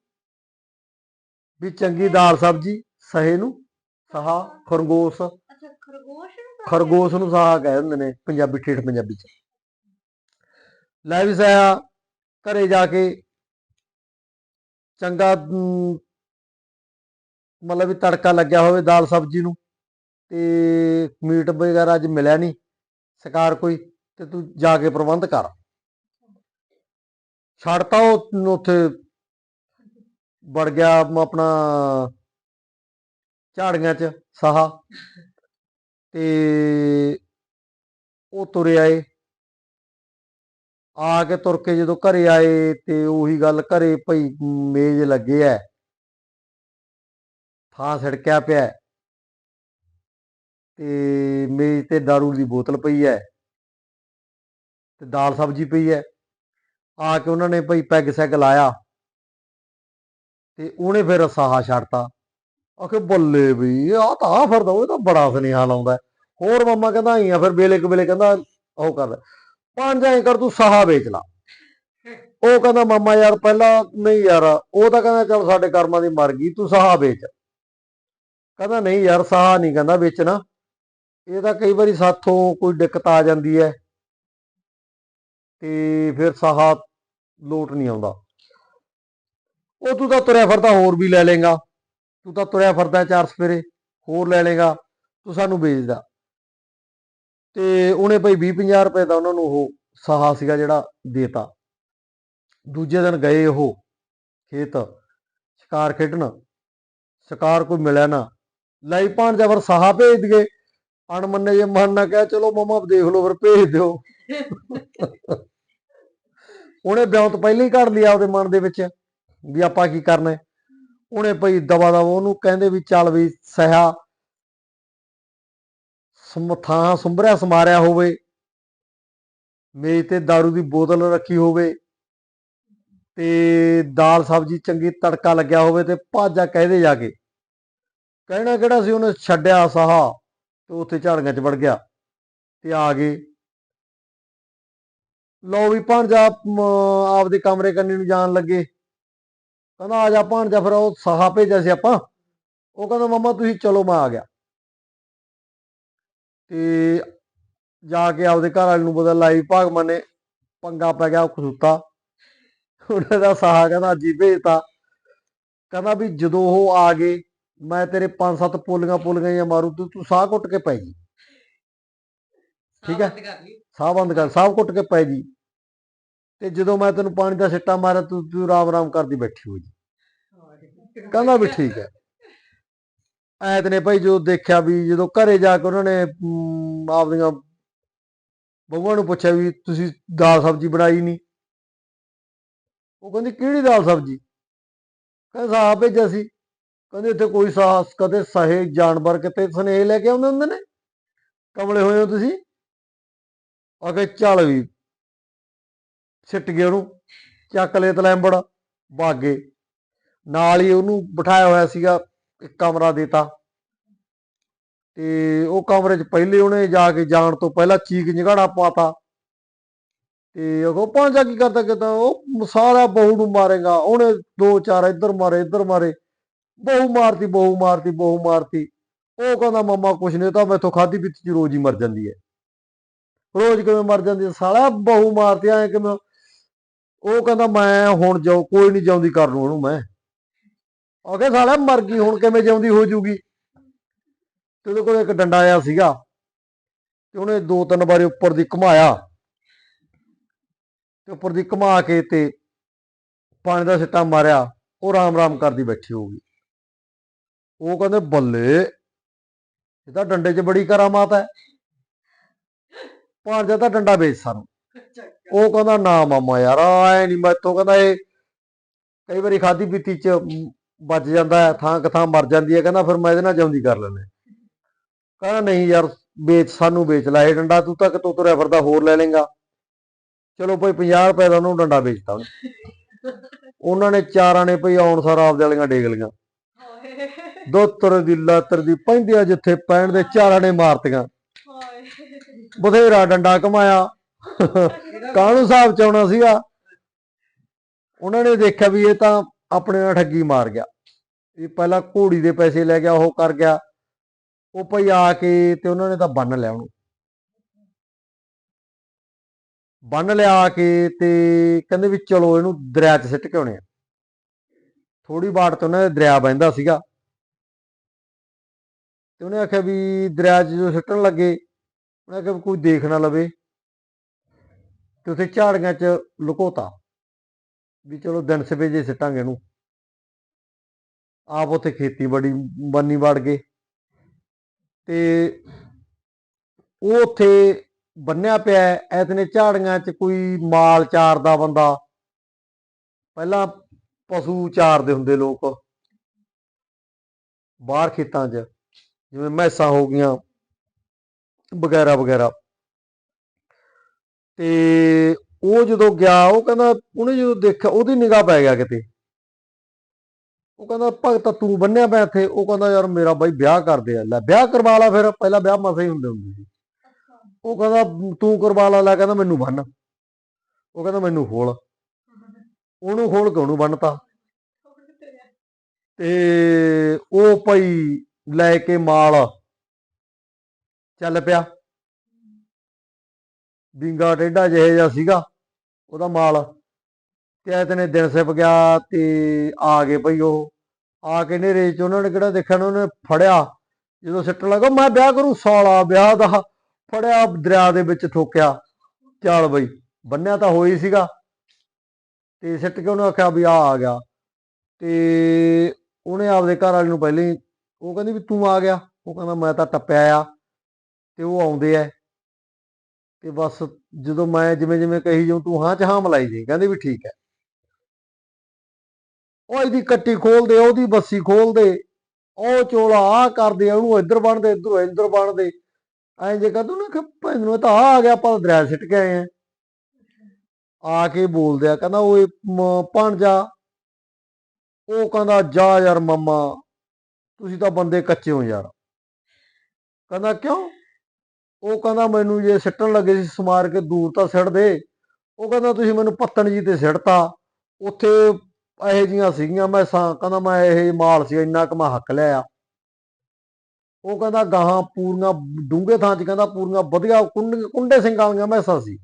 ਵੀ ਚੰਗੀ ਦਾਲ ਸਬਜ਼ੀ ਸਹੇ ਨੂੰ ਸਹਾ ਖਰਗੋਸ਼। ਅੱਛਾ ਖਰਗੋਸ਼ ਨੂੰ ਤਾਂ ਖਰਗੋਸ਼ ਨੂੰ ਸਾਹਾ ਕਹਿ ਦਿੰਦੇ ਨੇ ਪੰਜਾਬੀ ਠੇਠ ਪੰਜਾਬੀ ਚ। ਲੈ ਵੀ ਸਹਿਆ, ਘਰੇ ਜਾ ਕੇ ਚੰਗਾ ਮਤਲਬ ਵੀ ਤੜਕਾ ਲੱਗਿਆ ਹੋਵੇ ਦਾਲ ਸਬਜ਼ੀ ਨੂੰ ਤੇ ਮੀਟ ਵਗੈਰਾ ਅੱਜ ਮਿਲਿਆ ਨਹੀਂ ਸਰਕਾਰ ਕੋਈ ਤੇ ਤੂੰ ਜਾ ਕੇ ਪ੍ਰਬੰਧ ਕਰ। ਛੱਡਤਾ ਉਹ ਉੱਥੇ ਵੜ ਗਿਆ ਆਪਣਾ ਝਾੜੀਆਂ 'ਚ ਸਾਹਾ ਤੇ ਉਹ ਤੁਰੇ ਆਏ। ਆ ਕੇ ਤੁਰ ਕੇ ਜਦੋਂ ਘਰੇ ਆਏ ਤੇ ਉਹੀ ਗੱਲ ਘਰੇ ਭਈ ਮੇਜ਼ ਲੱਗੇ ਐ। ਥਾਂ ਸੜਕਿਆ ਪਿਆ ਤੇ ਮੇਜ਼ ਤੇ ਦਾਰੂ ਦੀ ਬੋਤਲ ਪਈ ਹੈ ਤੇ ਦਾਲ ਸਬਜ਼ੀ ਪਈ ਹੈ ਆ ਕੇ ਉਹਨਾਂ ਨੇ ਭਈ ਪੈਗ ਸੈਗ ਲਾਇਆ। ਤੇ ਉਹਨੇ ਫਿਰ ਸਾਹਾ ਛੱਡਤਾ। ਆਖੇ ਬੱਲੇ ਵੀ ਆ ਤਾਂ ਆ ਫਿਰਦਾ, ਉਹ ਤਾਂ ਬੜਾ ਸੁਨੇਹਾ ਲਾਉਂਦਾ। ਹੋਰ ਮੰਮਾ ਕਹਿੰਦਾ, ਆਈ ਆ ਫਿਰ ਵੇਲੇ ਕੁ ਵੇਲੇ ਕਹਿੰਦਾ, ਉਹ ਕਰਦਾ। ਪੰਜ ਐਂ ਕਰ ਤੂੰ ਸਾਹਾ ਵੇਚ ਲਾ। ਉਹ ਕਹਿੰਦਾ, ਮਾਮਾ ਯਾਰ, ਪਹਿਲਾਂ ਨਹੀਂ ਯਾਰ, ਉਹ ਤਾਂ ਕਹਿੰਦਾ, ਚੱਲ ਸਾਡੇ ਕਰਮਾਂ ਦੀ ਮਰ ਗਈ, ਤੂੰ ਸਾਹਾ ਵੇਚ। ਕਹਿੰਦਾ, ਨਹੀਂ ਯਾਰ, ਸਾਹਾ ਨਹੀਂ ਕਹਿੰਦਾ ਵੇਚਣਾ ਇਹ ਤਾਂ ਕਈ ਵਾਰੀ ਸਾਥੋਂ ਕੋਈ ਦਿੱਕਤ ਆ ਜਾਂਦੀ ਹੈ ਤੇ ਫਿਰ ਸਾਹਾ ਲੋਟ ਨਹੀਂ ਆਉਂਦਾ। ਉਹ ਤੂੰ ਤਾਂ ਤੁਰਿਆ ਫਿਰਦਾ, ਹੋਰ ਵੀ ਲੈ ਲੇਗਾ ਤੂੰ ਤਾਂ ਤੁਰਿਆ ਫਿਰਦਾ ਚਾਰ ਸਵੇਰੇ, ਹੋਰ ਲੈ ਲੇਗਾ ਤੂੰ ਸਾਨੂੰ ਵੇਚਦਾ ਤੇ ਉਹਨੇ ਭਾਈ 20 50 ਰੁਪਏ ਦਾ ਉਹਨਾਂ ਨੂੰ ਉਹ ਸਾਹਾ ਸੀਗਾ ਜਿਹੜਾ ਦੇਤਾ। ਦੂਜੇ ਦਿਨ ਗਏ ਉਹ ਖੇਤ ਸ਼ਿਕਾਰ ਖੇਡਣ। ਸ਼ਿਕਾਰ ਕੋਈ ਮਿਲਿਆ ਨਾ। ਲਈ ਭਾਣ ਜਾਂ ਫਿਰ ਸਾਹਾ ਭੇਜ ਦਈਏ। ਅਣਮੰਨੇ ਜੇ ਮਨ ਨਾ ਕਹਿ, ਚਲੋ ਮਮਾ ਦੇਖ ਲਓ, ਫਿਰ ਭੇਜ ਦਿਓ। ਉਹਨੇ ਵਿਆਹ ਪਹਿਲਾਂ ਹੀ ਘੜ ਲਿਆ ਉਹਦੇ ਮਨ ਦੇ ਵਿੱਚ ਵੀ ਆਪਾਂ ਕੀ ਕਰਨਾ ਉਹਨੇ ਭਈ ਦਵਾ ਦਵਾ ਉਹਨੂੰ ਕਹਿੰਦੇ ਵੀ ਚੱਲ ਵੀ ਸਹਾ ਸਮਥਾਂ ਸੁੰਭਰਿਆ ਸਮਾਰਿਆ ਹੋਵੇ ਮੇਜ਼ ਤੇ दारू ਦੀ ਬੋਤਲ ਰੱਖੀ ਹੋਵੇ ਤੇ ਦਾਲ ਸਬਜ਼ੀ ਚੰਗੀ ਤੜਕਾ ਲੱਗਿਆ ਹੋਵੇ ਤੇ ਭਾਜਾ ਕਹਦੇ ਜਾ ਕੇ। ਕਹਿਣਾ ਕਿਹੜਾ ਸੀ ਉਹਨੇ? ਛੱਡਿਆ ਸਾਹਾ ਤੇ ਉੱਥੇ ਝਾੜੀਆਂ 'ਚ ਵੜ ਗਿਆ ਤੇ ਆ ਗਏ। ਲਓ ਵੀ ਭਾਂਜਾ ਮ, ਆਪਦੇ ਕਮਰੇ ਕੰਨੀ ਨੂੰ ਜਾਣ ਲੱਗੇ। ਕਹਿੰਦਾ ਆ ਜਾ ਭਾਂਜਾ ਫਿਰ ਉਹ ਸਾਹਾ ਭੇਜਿਆ ਸੀ ਆਪਾਂ। ਉਹ ਕਹਿੰਦਾ ਮਮਾ ਤੁਸੀਂ ਚਲੋ ਮੈਂ ਆ ਗਿਆ। ਤੇ ਜਾ ਕੇ ਆਪਦੇ ਘਰ ਵਾਲੇ ਨੂੰ ਬਦਲ ਲਾਈ ਭਾਗਮਨ ਨੇ ਪੰਗਾ ਪੈ ਗਿਆ ਖਸੂਤਾ ਉਹਨੇ ਦਾ ਸਾਹਾ ਕਹਿੰਦਾ ਹੀ ਭੇਜਤਾ। ਕਹਿੰਦਾ ਵੀ ਜਦੋਂ ਉਹ ਆ ਗਏ ਮੈਂ ਤੇਰੇ ਪੰਜ ਸੱਤ ਪੋਲੀਆਂ ਪੋਲੀਆਂ ਜਾਂ ਮਾਰੂ ਤੂੰ ਤੂੰ ਸਾਹ ਘੁੱਟ ਕੇ ਪੈ ਜੀ। ਠੀਕ ਹੈ। ਸਾਹ ਬੰਦ ਕਰ ਸਾਹ ਘੁੱਟ ਕੇ ਪੈ ਜੀ। ਤੇ ਜਦੋਂ ਮੈਂ ਤੈਨੂੰ ਪਾਣੀ ਦਾ ਸਿੱਟਾ ਮਾਰਿਆ ਤੂੰ ਤੂੰ ਰਾਮ ਰਾਮ ਕਰਦੀ ਬੈਠੀ ਹੋ ਜੀ ਕਹਿੰਦਾ ਵੀ ਠੀਕ ਹੈ। ਐਤ ਨੇ ਭਾਈ ਜਦੋਂ ਦੇਖਿਆ ਵੀ ਜਦੋਂ ਘਰੇ ਜਾ ਕੇ ਉਹਨਾਂ ਨੇ ਆਪਦੀਆਂ ਬਹੂਆਂ ਨੂੰ ਪੁੱਛਿਆ ਵੀ ਤੁਸੀਂ ਦਾਲ ਸਬਜ਼ੀ ਬਣਾਈ ਨਹੀਂ ਉਹ ਕਹਿੰਦੀ, ਕਿਹੜੀ ਦਾਲ ਸਬਜ਼ੀ? ਕਹਿੰਦਾ, ਸਾਹ ਭੇਜਿਆ ਸੀ। ਕਹਿੰਦੇ, ਇੱਥੇ ਕੋਈ ਸਾਸ, ਕਦੇ ਸਹੇ, ਜਾਨਵਰ ਕਿਤੇ ਸੁਨੇਹੇ ਲੈ ਕੇ ਆਉਂਦੇ ਹੁੰਦੇ ਨੇ? ਕਮਲੇ ਹੋਏ ਹੋ ਤੁਸੀਂ? ਆ ਕੇ ਚੱਲ ਵੀ ਸਿੱਟ ਗਏ ਉਹਨੂੰ, ਚੱਕ ਲਏ ਤਲੈਂਬੜ, ਬਾਗੇ। ਨਾਲ ਹੀ ਉਹਨੂੰ ਬਿਠਾਇਆ ਹੋਇਆ ਸੀਗਾ। ਇੱਕ ਕਮਰਾ ਦੇਤਾ। ਤੇ ਉਹ ਕਮਰੇ 'ਚ ਪਹਿਲੇ ਉਹਨੇ ਜਾ ਕੇ ਜਾਣ ਤੋਂ ਪਹਿਲਾਂ ਚੀਕ ਨਿਗਾੜਾ ਪਾਤਾ। ਤੇ ਉਹ ਪੰਜਾ ਕੀ ਕਰਦਾ ਕਿਤਾ ਉਹ ਸਾਰਾ ਬਹੂ ਨੂੰ ਮਾਰੇਗਾ। ਉਹਨੇ ਦੋ ਚਾਰ ਇੱਧਰ ਮਾਰੇ ਇੱਧਰ ਮਾਰੇ। ਬਹੂ ਮਾਰਤੀ ਬਹੂ ਮਾਰਤੀ ਬਹੂ ਮਾਰਤੀ। ਉਹ ਕਹਿੰਦਾ, ਮੰਮਾ, ਕੁਛ ਨਹੀਂ ਤਾਂ ਮੈਥੋਂ ਖਾਦੀ ਪੀਤੀ ਚ ਰੋਜ਼ ਹੀ ਮਰ ਜਾਂਦੀ ਹੈ। ਰੋਜ਼ ਕਿਵੇਂ ਮਰ ਜਾਂਦੀ ਹੈ? ਸਾਲਾ ਬਹੂ ਮਾਰਤੀ, ਐ ਕਿਵੇਂ ਉਹ ਕਹਿੰਦਾ, ਮੈਂ ਹੁਣ ਜਾਉ ਕੋਈ ਨਹੀਂ ਜਾਉਂਦੀ ਕਰ ਲੂ ਉਹਨੂੰ ਮੈਂ। ਆਖੇ ਸਾਲਾ ਮਰ ਗਈ, ਹੁਣ ਕਿਵੇਂ ਜਿਉਂਦੀ ਹੋ ਜੂਗੀ? ਤੇ ਉਹਦੇ ਕੋਲ ਇੱਕ ਡੰਡਾ ਆਇਆ ਸੀਗਾ ਤੇ ਉਹਨੇ ਦੋ ਤਿੰਨ ਵਾਰੀ ਉੱਪਰ ਦੀ ਘੁਮਾਇਆ ਤੇ ਉੱਪਰ ਦੀ ਘੁਮਾ ਕੇ ਤੇ ਪਾਣੀ ਦਾ ਸਿੱਟਾ ਮਾਰਿਆ, ਉਹ ਰਾਮ ਰਾਮ ਕਰਦੀ ਬੈਠੀ ਹੋਊਗੀ। ਉਹ ਕਹਿੰਦੇ, ਬੱਲੇ, ਇਹ ਤਾਂ ਡੰਡੇ 'ਚ ਬੜੀ ਕਰਾਮਾਤ ਹੈ। ਭਾਂਜਾ ਤਾਂ ਡੰਡਾ ਵੇਚ ਸਾਨੂੰ। ਉਹ ਕਹਿੰਦਾ, ਨਾ ਮਾਮਾ ਯਾਰ ਐ ਨਹੀਂ ਮੈਥੋਂ ਕਹਿੰਦਾ, ਇਹ ਕਈ ਵਾਰੀ ਖਾਦੀ ਪੀਤੀ 'ਚ ਬਚ ਜਾਂਦਾ ਹੈ, ਥਾਂ ਕਥਾਂ ਮਰ ਜਾਂਦੀ ਹੈ, ਕਹਿੰਦਾ ਫਿਰ ਮੈਂ ਇਹਦੇ ਨਾਲ ਜਿਉਂਦੀ ਕਰ ਲੈਂਦਾ ਕਹਿੰਦਾ ਨਹੀਂ ਯਾਰ, ਵੇਚ, ਸਾਨੂੰ ਵੇਚ ਲੈ, ਇਹ ਡੰਡਾ ਤੂੰ ਤਾਂ ਕਿਤੋਂ ਤੁਰਿਆ ਫਿਰਦਾ, ਹੋਰ ਲੈ ਲੇਗਾ ਚਲੋ ਭਾਈ 50 ਰੁਪਏ ਦਾ ਉਹਨੂੰ ਡੰਡਾ ਵੇਚਤਾ ਉਹਨੇ। ਉਹਨਾਂ ਨੇ ਚਾਰਾਂ ਨੇ ਭਈ ਆਉਣ ਸਾਰ ਆਪਦੇ ਵਾਲੀਆਂ ਡੇਗ ਲੀਆਂ ਹਾਏ ਦੋ ਤੁਰ ਦੀ ਲਾਤਰ ਦੀ ਪੈਂਦੀਆਂ ਜਿੱਥੇ ਪੈਣ ਦੇ ਚਾਰਾਂ ਨੇ ਮਾਰਤੀਆਂ। ਬਥੇਰਾ ਡੰਡਾ ਕਮਾਇਆ। ਕਾਹਨੂੰ ਹਿਸਾਬ ਚ ਆਉਣਾ ਸੀਗਾ? ਉਹਨਾਂ ਨੇ ਦੇਖਿਆ ਵੀ ਇਹ ਤਾਂ ਆਪਣੇ ਨਾਲ ਠੱਗੀ ਮਾਰ ਗਿਆ। ਇਹ ਪਹਿਲਾਂ ਘੋੜੀ ਦੇ ਪੈਸੇ ਲੈ ਗਿਆ, ਉਹ ਕਰ ਗਿਆ। ਉਹ ਭਈ ਆ ਕੇ ਤੇ ਉਹਨਾਂ ਨੇ ਤਾਂ ਬੰਨ ਲਿਆ ਉਹਨੂੰ। ਬੰਨ ਲਿਆ ਕੇ ਤੇ ਕਹਿੰਦੇ ਵੀ ਚਲੋ ਇਹਨੂੰ ਦਰਿਆ 'ਚ ਸਿੱਟ ਕੇ ਆਉਣੇ ਆ। ਥੋੜੀ ਬਾੜ ਤੋਂ ਉਹਨਾਂ ਦੇ ਦਰਿਆ ਬਹਿੰਦਾ ਸੀਗਾ। ਤੇ ਉਹਨੇ ਆਖਿਆ ਵੀ ਦਰਿਆ 'ਚ ਜੋ ਸਿੱਟਣ ਲੱਗੇ, ਉਹਨੇ ਆਖਿਆ ਵੀ ਕੋਈ ਦੇਖ ਨਾ ਲਵੇ। ਤੇ ਉੱਥੇ ਝਾੜੀਆਂ 'ਚ ਲੁਕੋਤਾ। ਵੀ ਚਲੋ ਦਿਨ ਸਵੇਜੇ ਸਿੱਟਾਂਗੇ ਇਹਨੂੰ। ਆਪ ਉੱਥੇ ਖੇਤੀਬਾੜੀ ਬੰਨੀ ਵੜ ਗਏ। ਤੇ ਉਹ ਉੱਥੇ ਬੰਨਿਆ ਪਿਆ ਹੈ, ਐਤਨੇ ਝਾੜੀਆਂ 'ਚ ਕੋਈ ਮਾਲ ਚਾਰਦਾ ਬੰਦਾ। ਪਹਿਲਾਂ ਪਸ਼ੂ ਚਾਰਦੇ ਹੁੰਦੇ ਲੋਕ। ਬਾਹਰ ਖੇਤਾਂ 'ਚ ਜਿਵੇਂ ਮੈਸਾਂ ਹੋ ਗਈਆਂ ਵਗੈਰਾ ਵਗੈਰਾ ਤੇ ਉਹ ਜਦੋਂ ਗਿਆ, ਉਹ ਕਹਿੰਦਾ ਉਹਨੇ ਜਦੋਂ ਦੇਖਿਆ, ਉਹਦੀ ਨਿਗਾਹ ਪੈ ਗਿਆ ਕਿਤੇ। ਉਹ ਕਹਿੰਦਾ, ਭਗਤਾ, ਤੂੰ ਬੰਨਿਆ ਪਿਆ ਇੱਥੇ। ਉਹ ਕਹਿੰਦਾ, ਯਾਰ ਮੇਰਾ ਬਾਈ ਵਿਆਹ ਕਰਦੇ ਆ। ਲੈ, ਵਿਆਹ ਕਰਵਾ ਲਾ ਫਿਰ। ਪਹਿਲਾਂ ਵਿਆਹ ਮਸਾਂ ਹੀ ਹੁੰਦੇ ਹੁੰਦੇ ਸੀ। ਉਹ ਕਹਿੰਦਾ, ਤੂੰ ਕਰਵਾ ਲਾ, ਲੈ। ਕਹਿੰਦਾ, ਮੈਨੂੰ ਬੰਨ। ਉਹ ਕਹਿੰਦਾ, ਮੈਨੂੰ ਖੋਲ। ਉਹਨੂੰ ਖੋਲ ਕੇ ਉਹਨੂੰ ਬੰਨਤਾ। ਤੇ ਉਹ ਭਾਈ ਲੈ ਕੇ ਮਾਲ ਚੱਲ ਪਿਆ। ਬਿੰਗਾ ਟੇਡਾ ਜਿਹੇ ਜਿਹਾ ਸੀਗਾ। ਉਹਦਾ ਮਾਲ। ਤੇ ਐਤਨੇ ਦਿਨ ਸਿਪ ਗਿਆ ਤੇ ਆ ਗਏ ਭਈ ਉਹ। ਆ ਕੇ ਨੇਰੇ ਚ ਉਹਨਾਂ ਨੇ ਕਿਹੜਾ ਦੇਖਿਆ ਉਹਨੇ ਫੜਿਆ। ਜਦੋਂ ਸਿੱਟਣ ਲੱਗਾ, ਮੈਂ ਵਿਆਹ ਕਰੂ ਸਾਲਾ, ਵਿਆਹ ਦਾ। ਫੜਿਆ, ਦਰਿਆ ਦੇ ਵਿੱਚ ਠੋਕਿਆ। ਚੱਲ ਬਈ, ਬੰਨਿਆ ਤਾਂ ਹੋਈ ਸੀਗਾ। ਤੇ ਸਿੱਟ ਕੇ ਉਹਨੇ ਆਖਿਆ ਵੀ ਆ ਆ ਗਿਆ। ਤੇ ਉਹਨੇ ਆਪਦੇ ਘਰ ਵਾਲੇ ਨੂੰ ਪਹਿਲੇ ਉਹ ਕਹਿੰਦੀ ਵੀ ਤੂੰ ਆ ਗਿਆ। ਉਹ ਕਹਿੰਦਾ ਮੈਂ ਤਾਂ ਟੱਪਿਆ ਆ। ਤੇ ਉਹ ਆਉਂਦੇ ਐ ਤੇ ਬਸ ਜਦੋਂ ਮੈਂ ਜਿਵੇਂ ਜਿਵੇਂ ਕਹੀ ਜਾਉ ਤੂੰ ਹਾਂ ਚ ਹਾਂ ਮਲਾਈ ਜੀ ਕਹਿੰਦੀ ਵੀ ਠੀਕ ਹੈ। ਉਹ ਇਹਦੀ ਕੱਟੀ ਖੋਲ ਉਹਦੀ ਬੱਸੀ ਖੋਲ ਉਹ ਚੋਲਾ ਆ ਕਰਦੇ ਉਹਨੂੰ ਇੱਧਰ ਬਣਦੇ ਇੱਧਰੋਂ ਇੱਧਰ ਬਣਦੇ ਐਂ ਜੇ ਕਹਦੂ ਨਾ ਕਿ ਭੈਣ ਨੂੰ ਤਾਂ ਆ ਆ ਗਿਆ, ਆਪਾਂ ਦਰਿਆ ਸਿੱਟ ਕੇ ਆਏ ਆ। ਆ ਕੇ ਬੋਲਦੇ ਆ, ਕਹਿੰਦਾ ਓਏ ਭਾਣਜਾ ਉਹ ਕਹਿੰਦਾ, ਜਾ ਯਾਰ ਮੰਮਾ, ਤੁਸੀਂ ਤਾਂ ਬੰਦੇ ਕੱਚੇ ਹੋ ਯਾਰ। ਕਹਿੰਦਾ, ਕਿਉਂ? ਉਹ ਕਹਿੰਦਾ ਮੈਨੂੰ ਜੇ ਸਿੱਟਣ ਲੱਗੇ ਸੀ ਸਮਾਰ ਕੇ ਦੂਰ ਤਾਂ ਸਿੱਟ ਦੇ। ਉਹ ਕਹਿੰਦਾ ਤੁਸੀਂ ਮੈਨੂੰ ਪੱਤਣ ਜੀ ਤੇ ਸਿੱਟਤਾ। ਉੱਥੇ ਇਹੋ ਜੀਆਂ ਸੀਗੀਆਂ ਮੈਂ ਸਾਂ, ਕਹਿੰਦਾ ਮੈਂ ਇਹ ਮਾਲ ਸੀ ਇੰਨਾ ਕੁ ਮੈਂ ਹੱਕ ਲਿਆ ਉਹ ਕਹਿੰਦਾ ਗਾਹਾਂ ਪੂਰੀਆਂ ਡੂੰਘੇ ਥਾਂ 'ਚ ਕਹਿੰਦਾ ਪੂਰੀਆਂ ਵਧੀਆ ਕੁੰਡ- ਕੁੰਡੇ ਸਿੰਘ ਵਾਲੀਆਂ ਮੈਸਾਂ ਸੀ।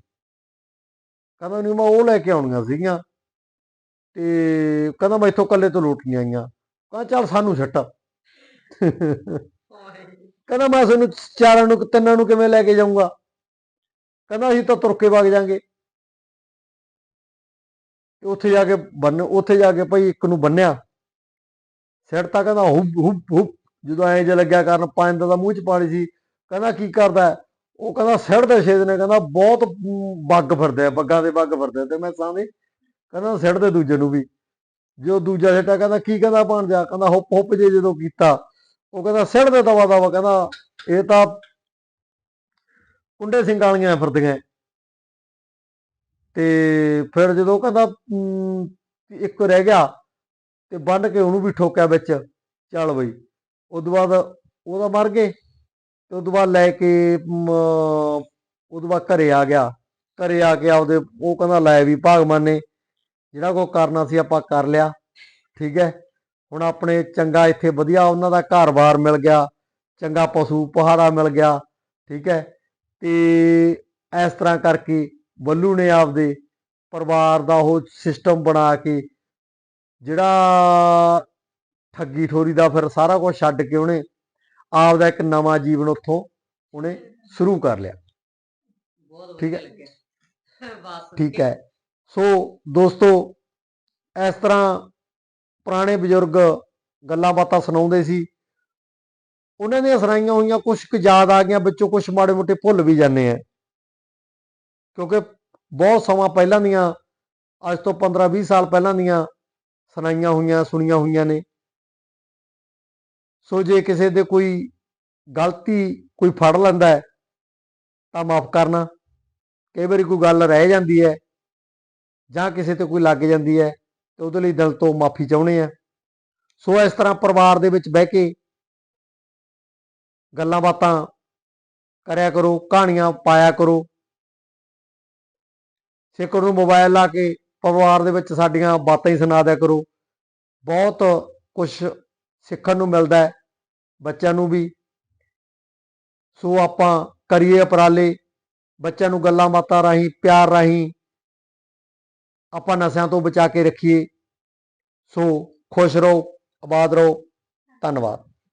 ਕਹਿੰਦਾ ਨਹੀਂ ਮੈਂ ਉਹ ਲੈ ਕੇ ਆਉਣੀਆਂ ਸੀਗੀਆਂ। ਤੇ ਕਹਿੰਦਾ ਮੈਂ ਇੱਥੋਂ ਕੱਲੇ ਤੋਂ ਲੋਟੀਆਂ ਆਈਆਂ। ਕਹਿੰਦਾ ਚੱਲ ਸਾਨੂੰ ਛੱਟ ਕਹਿੰਦਾ ਮੈਂ ਤੁਹਾਨੂੰ ਚਾਰਾਂ ਨੂੰ, ਤਿੰਨਾਂ ਨੂੰ ਕਿਵੇਂ ਲੈ ਕੇ ਜਾਊਂਗਾ? ਕਹਿੰਦਾ ਅਸੀਂ ਤਾਂ ਤੁਰ ਕੇ ਵਗ ਜਾਾਂਗੇ। ਉੱਥੇ ਜਾ ਕੇ ਬੰਨ, ਉੱਥੇ ਜਾ ਕੇ ਭਾਈ ਇੱਕ ਨੂੰ ਬੰਨਿਆ। ਸਿਰ ਤਾਂ ਕਹਿੰਦਾ ਹੁਬ ਹੁਬ ਹੁਬ, ਜਦੋਂ ਐਂ ਜੇ ਲੱਗਿਆ ਕਰਨ ਪੰਜ ਦਾ ਮੂੰਹ ਚ ਪਾਣੀ ਸੀ। ਕਹਿੰਦਾ ਕੀ ਕਰਦਾ ਉਹ ਕਹਿੰਦਾ ਸਿਰ ਦੇ ਛੇਦ ਨੇ, ਕਹਿੰਦਾ ਬਹੁਤ ਬੱਗ ਫਿਰਦੇ ਆ, ਬੱਗਾਂ ਦੇ ਬੱਗ ਫਿਰਦੇ ਤੇ ਮੈਂ ਸਾਹਮਣੇ ਕਹਿੰਦਾ ਸਿਰ ਦੇ ਦੂਜੇ ਨੂੰ ਵੀ। ਜੋ ਦੂਜਾ ਸਿੱਟਾ ਕਹਿੰਦਾ ਕੀ ਕਹਿੰਦਾ ਬਣ ਜਾ ਕਹਿੰਦਾ ਹੁੱਪ ਹੁੱਪ ਜੇ ਜਦੋਂ ਕੀਤਾ। ਉਹ ਕਹਿੰਦਾ ਸਿਰ ਦੇ ਦਵਾ ਦਵਾ ਕਹਿੰਦਾ ਇਹ ਤਾਂ ਕੁੰਡੇ ਸਿੰਘ ਵਾਲੀਆਂ ਫਿਰਦੀਆਂ। ਤੇ ਫਿਰ ਜਦੋਂ ਕਹਿੰਦਾ ਮ, ਇੱਕ ਰਹਿ ਗਿਆ ਤੇ ਬੰਨ ਕੇ ਉਹਨੂੰ ਵੀ ਠੋਕਿਆ ਵਿੱਚ ਚੱਲ ਬਈ। ਉਦੋਂ ਬਾਅਦ ਉਹਦਾ ਮਰ ਗਏ ਤੇ ਉਦੋਂ ਬਾਅਦ ਲੈ ਕੇ ਮ, ਤੋਂ ਬਾਅਦ ਘਰੇ ਆ ਗਿਆ। ਘਰੇ ਆ ਕੇ ਆਪਦੇ ਉਹ ਕਹਿੰਦਾ ਲੈ ਵੀ ਭਗਵਾਨ ਨੇ ਜਿਹੜਾ ਕੋ ਕਰਨਾ ਸੀ ਆਪਾਂ ਕਰ ਲਿਆ। ਠੀਕ ਹੈ। ਹੁਣ ਆਪਣੇ ਚੰਗਾ ਇੱਥੇ ਵਧੀਆ ਉਹਨਾਂ ਦਾ ਘਰ-ਬਾਰ ਮਿਲ ਗਿਆ ਚੰਗਾ ਪਸ਼ੂ ਪਹਾੜਾ ਮਿਲ ਗਿਆ ਠੀਕ ਹੈ ਤੇ ਇਸ ਤਰ੍ਹਾਂ ਕਰਕੇ ਬੱਲੂ ਨੇ ਆਪਦੇ ਪਰਿਵਾਰ ਦਾ ਉਹ ਸਿਸਟਮ ਬਣਾ ਕੇ ਜਿਹੜਾ ਠੱਗੀ ਠੋਰੀ ਦਾ ਫਿਰ ਸਾਰਾ ਕੁਝ ਛੱਡ ਕੇ ਉਹਨੇ ਆਪਦਾ ਇੱਕ ਨਵਾਂ ਜੀਵਨ ਉੱਥੋਂ ਉਹਨੇ ਸ਼ੁਰੂ ਕਰ ਲਿਆ। ਠੀਕ ਹੈ। ਠੀਕ ਹੈ। ਸੋ ਦੋਸਤੋ ਇਸ ਤਰ੍ਹਾਂ ਪੁਰਾਣੇ ਬਜ਼ੁਰਗ ਗੱਲਾਂ ਬਾਤਾਂ ਸੁਣਾਉਂਦੇ ਸੀ। ਉਹਨਾਂ ਦੀਆਂ ਸੁਣਾਈਆਂ ਹੋਈਆਂ ਕੁਝ ਕੁ ਯਾਦ ਆ ਗਈਆਂ, ਵਿੱਚੋਂ ਕੁਝ ਮਾੜੇ ਮੋਟੇ ਭੁੱਲ ਵੀ ਜਾਂਦੇ ਆ। ਕਿਉਂਕਿ ਬਹੁਤ ਸਮਾਂ ਪਹਿਲਾਂ ਦੀਆਂ, ਅੱਜ ਤੋਂ 15 20 ਸਾਲ ਪਹਿਲਾਂ ਦੀਆਂ ਸੁਣਾਈਆਂ ਹੋਈਆਂ, ਸੁਣੀਆਂ ਹੋਈਆਂ ਨੇ। ਸੋ ਜੇ ਕਿਸੇ ਦੇ ਕੋਈ ਗਲਤੀ, ਕੋਈ ਫੜ ਲੈਂਦਾ ਹੈ, ਤਾਂ ਮਾਫ ਕਰਨਾ। ਕਈ ਵਾਰੀ ਕੋਈ ਗੱਲ ਰਹਿ ਜਾਂਦੀ ਹੈ ਜਾਂ ਕਿਸੇ ਤੇ ਕੋਈ ਲੱਗ ਜਾਂਦੀ ਹੈ। ਤੇ ਉਹਦੇ ਲਈ ਦਿਲ ਤੋਂ ਮਾਫੀ ਚਾਹੁੰਦੇ ਆ। ਸੋ ਇਸ ਤਰ੍ਹਾਂ ਪਰਿਵਾਰ ਦੇ ਵਿੱਚ ਬਹਿ ਕੇ ਗੱਲਾਂ ਬਾਤਾਂ ਕਰਿਆ ਕਰੋ, ਕਹਾਣੀਆਂ ਪਾਇਆ ਕਰੋ। ਸਿੱਖ ਨੂੰ ਮੋਬਾਈਲ ਲਾ ਕੇ ਪਰਿਵਾਰ ਦੇ ਵਿੱਚ ਸਾਡੀਆਂ ਬਾਤਾਂ ਹੀ ਸੁਣਾ ਦਿਆ ਕਰੋ। ਬਹੁਤ ਕੁਝ ਸਿੱਖਣ ਨੂੰ ਮਿਲਦਾ ਹੈ, ਬੱਚਿਆਂ ਨੂੰ ਵੀ। ਸੋ ਆਪਾਂ ਕਰੀਏ ਉਪਰਾਲੇ, ਬੱਚਿਆਂ ਨੂੰ ਗੱਲਾਂ ਬਾਤਾਂ ਰਾਹੀਂ, ਪਿਆਰ ਰਾਹੀਂ ਆਪਾਂ ਨਸ਼ਿਆਂ ਤੋਂ ਬਚਾ ਕੇ ਰੱਖੀਏ। ਸੋ ਖੁਸ਼ ਰਹੋ ਆਬਾਦ ਰਹੋ। ਧੰਨਵਾਦ।